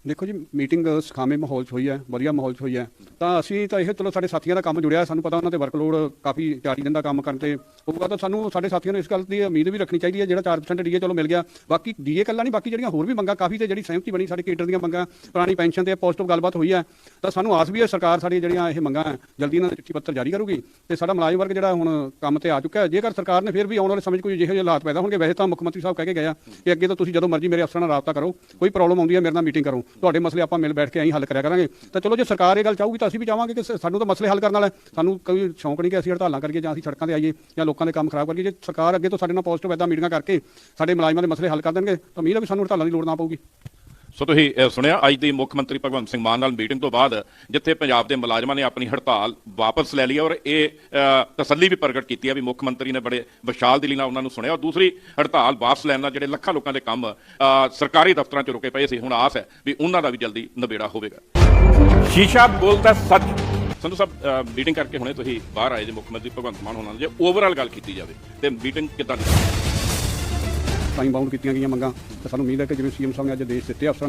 ਦੇਖੋ ਜੀ ਮੀਟਿੰਗ ਸਖਾਵੇਂ ਮਾਹੌਲ 'ਚ ਹੋਈ ਹੈ ਵਧੀਆ ਮਾਹੌਲ 'ਚ ਹੋਈ ਹੈ। ਤਾਂ ਅਸੀਂ ਤਾਂ ਇਹ ਚਲੋ ਸਾਡੇ ਸਾਥੀਆਂ ਦਾ ਕੰਮ ਜੁੜਿਆ ਸਾਨੂੰ ਪਤਾ ਉਹਨਾਂ ਤੇ ਵਰਕਲੋਡ ਕਾਫੀ 40 ਦਿਨ ਦਾ ਕੰਮ ਕਰਨ ਤੇ। ਹੋਊਗਾ ਤਾਂ ਸਾਨੂੰ ਸਾਡੇ ਸਾਥੀਆਂ ਨੂੰ ਇਸ ਗੱਲ ਦੀ ਉਮੀਦ ਵੀ ਰੱਖਣੀ ਚਾਹੀਦੀ ਹੈ ਜਿਹੜਾ 4% ਡੀਏ ਚਲੋ ਮਿਲ ਗਿਆ। ਬਾਕੀ ਡੀਏ ਕੱਲਾ ਨਹੀਂ ਬਾਕੀ ਜਿਹੜੀਆਂ ਹੋਰ ਵੀ ਮੰਗਾਂ ਕਾਫੀ ਤੇ ਜਿਹੜੀ ਸਹਿਮਤੀ ਬਣੀ ਸਾਡੇ ਕੇਡਰ ਦੀਆਂ ਮੰਗਾਂ ਪੁਰਾਣੀ ਪੈਨਸ਼ਨ ਤੇ ਪੋਸਟਿਵ ਗੱਲਬਾਤ ਹੋਈ ਹੈ। ਤਾਂ ਸਾਨੂੰ ਆਸ ਵੀ ਹੈ ਸਰਕਾਰ ਸਾਡੀਆਂ ਜਿਹੜੀਆਂ ਇਹ ਮੰਗਾਂ ਹੈ, ਜਲਦੀ ਇਹਨਾਂ ਦਾ ਚਿੱਠੀ ਪੱਤਰ ਜਾਰੀ ਕਰੂਗੀ ਤੇ ਸਾਡਾ ਮੁਲਾਜ਼ਮ ਵਰਗ ਜਿਹੜਾ ਹੁਣ ਕੰਮ ਤੇ ਆ ਚੁੱਕਾ ਹੈ। ਜੇਕਰ ਸਰਕਾਰ ਨੇ ਫਿਰ ਵੀ ਆਉਣ ਵਾਲੇ ਸਮੇਂ 'ਚ ਕੋਈ ਜਿਹੇ ਜਿਹੇ ਹਾਲਾਤ ਪੈਦਾ ਹੋਣਗੇ ਵੈਸੇ ਤਾਂ ਮੁੱਖ ਮੰਤਰੀ ਸਾਹਿਬ ਕਹਿ ਕੇ ਗਿਆ ਕਿ ਅੱਗੇ ਤਾਂ ਤੁਸੀਂ ਜਦੋਂ ਮਰਜ਼ੀ ਮੇਰੇ ਅਫਸਰਾਂ ਨਾਲ ਰਾਬਤਾ ਕਰੋ ਕੋਈ ਪ੍ਰੋਬਲਮ ਆਉਂਦੀ ਹੈ ਮੇਰੇ ਨਾਲ ਮੀਟਿੰਗ ਕਰੋ। ਤੁਹਾਡੇ ਮਸਲੇ ਆਪਾਂ ਮਿਲ ਬੈਠ ਕੇ ਐਂ ਹੱਲ ਕਰਿਆ ਕਰਾਂਗੇ। ਤਾਂ ਚਲੋ ਜੇ ਸਰਕਾਰ ਇਹ ਗੱਲ ਚਾਹੂਗੀ ਤਾਂ ਅਸੀਂ ਵੀ ਚਾਹਾਂਗੇ ਕਿ ਸਾਨੂੰ ਤਾਂ ਮਸਲੇ ਹੱਲ ਕਰਨ ਵਾਲਾ ਸਾਨੂੰ ਕੋਈ ਸ਼ੌਂਕ ਨਹੀਂ ਕਿ ਅਸੀਂ ਹੜਤਾਲਾਂ ਕਰੀਏ ਜਾਂ ਅਸੀਂ ਸੜਕਾਂ ਤੇ ਆਈਏ ਜਾਂ ਲੋਕਾਂ ਦੇ ਕੰਮ ਖਰਾਬ ਕਰੀਏ। ਜੇ ਸਰਕਾਰ ਅੱਗੇ ਤੋਂ ਸਾਡੇ ਨਾਲ ਪੋਜ਼ਿਟਿਵ ਐਦਾਂ ਮੀਟਿੰਗਾਂ ਕਰਕੇ ਸਾਡੇ ਮੁਲਾਜ਼ਮਾਂ ਦੇ ਮਸਲੇ ਹੱਲ ਕਰ ਦੇਣਗੇ ਤਾਂ ਉਮੀਦ ਹੈ ਵੀ ਸਾਨੂੰ ਹੜਤਾਲਾਂ ਦੀ ਲੋੜ ਨਾ ਪਊਗੀ। ਸੋ ਤੁਸੀਂ ਸੁਣਿਆ ਅੱਜ ਦੀ ਮੁੱਖ ਮੰਤਰੀ ਭਗਵੰਤ ਸਿੰਘ ਮਾਨ ਨਾਲ ਮੀਟਿੰਗ ਤੋਂ ਬਾਅਦ ਜਿੱਥੇ ਪੰਜਾਬ ਦੇ ਮੁਲਾਜ਼ਮਾਂ ਨੇ ਆਪਣੀ ਹੜਤਾਲ ਵਾਪਸ ਲੈ ਲਈ ਔਰ ਇਹ ਤਸੱਲੀ ਵੀ ਪ੍ਰਗਟ ਕੀਤੀ ਹੈ ਵੀ ਮੁੱਖ ਮੰਤਰੀ ਨੇ ਬੜੇ ਵਿਸ਼ਾਲ ਦਿਲੀ ਨਾਲ ਉਹਨਾਂ ਨੂੰ ਸੁਣਿਆ ਔਰ ਦੂਸਰੀ ਹੜਤਾਲ ਵਾਪਸ ਲੈਣ ਨਾਲ ਜਿਹੜੇ ਲੱਖਾਂ ਲੋਕਾਂ ਦੇ ਕੰਮ ਸਰਕਾਰੀ ਦਫ਼ਤਰਾਂ 'ਚ ਰੁਕੇ ਪਏ ਸੀ ਹੁਣ ਆਸ ਹੈ ਵੀ ਉਹਨਾਂ ਦਾ ਵੀ ਜਲਦੀ ਨਿਬੇੜਾ ਹੋਵੇਗਾ। ਸ਼ੀਸ਼ਾ ਬੋਲਦਾ ਸੱਚ। ਸੰਧੂ ਸਾਹਿਬ ਮੀਟਿੰਗ ਕਰਕੇ ਹੁਣੇ ਤੁਸੀਂ ਬਾਹਰ ਆਏ ਜੇ ਮੁੱਖ ਮੰਤਰੀ ਭਗਵੰਤ ਮਾਨ ਹੋਣਾ ਜੇ ਓਵਰਆਲ ਗੱਲ ਕੀਤੀ ਜਾਵੇ ਤੇ ਮੀਟਿੰਗ ਕਿੱਦਾਂ ਦੀ? ਟਾਈਮ ਬਾਉਂਡ ਕੀਤੀਆਂ ਗਈਆਂ ਮੰਗਾਂ। ਤੇ ਸਾਨੂੰ ਉਮੀਦ ਹੈ ਕਿ ਜਿਵੇਂ ਸੀਐਮ ਸਾਹਿਬ ਨੇ ਅੱਜ ਦੇਸ਼ ਦਿੱਤੇ ਅਫਸਰਾਂ ਨੂੰ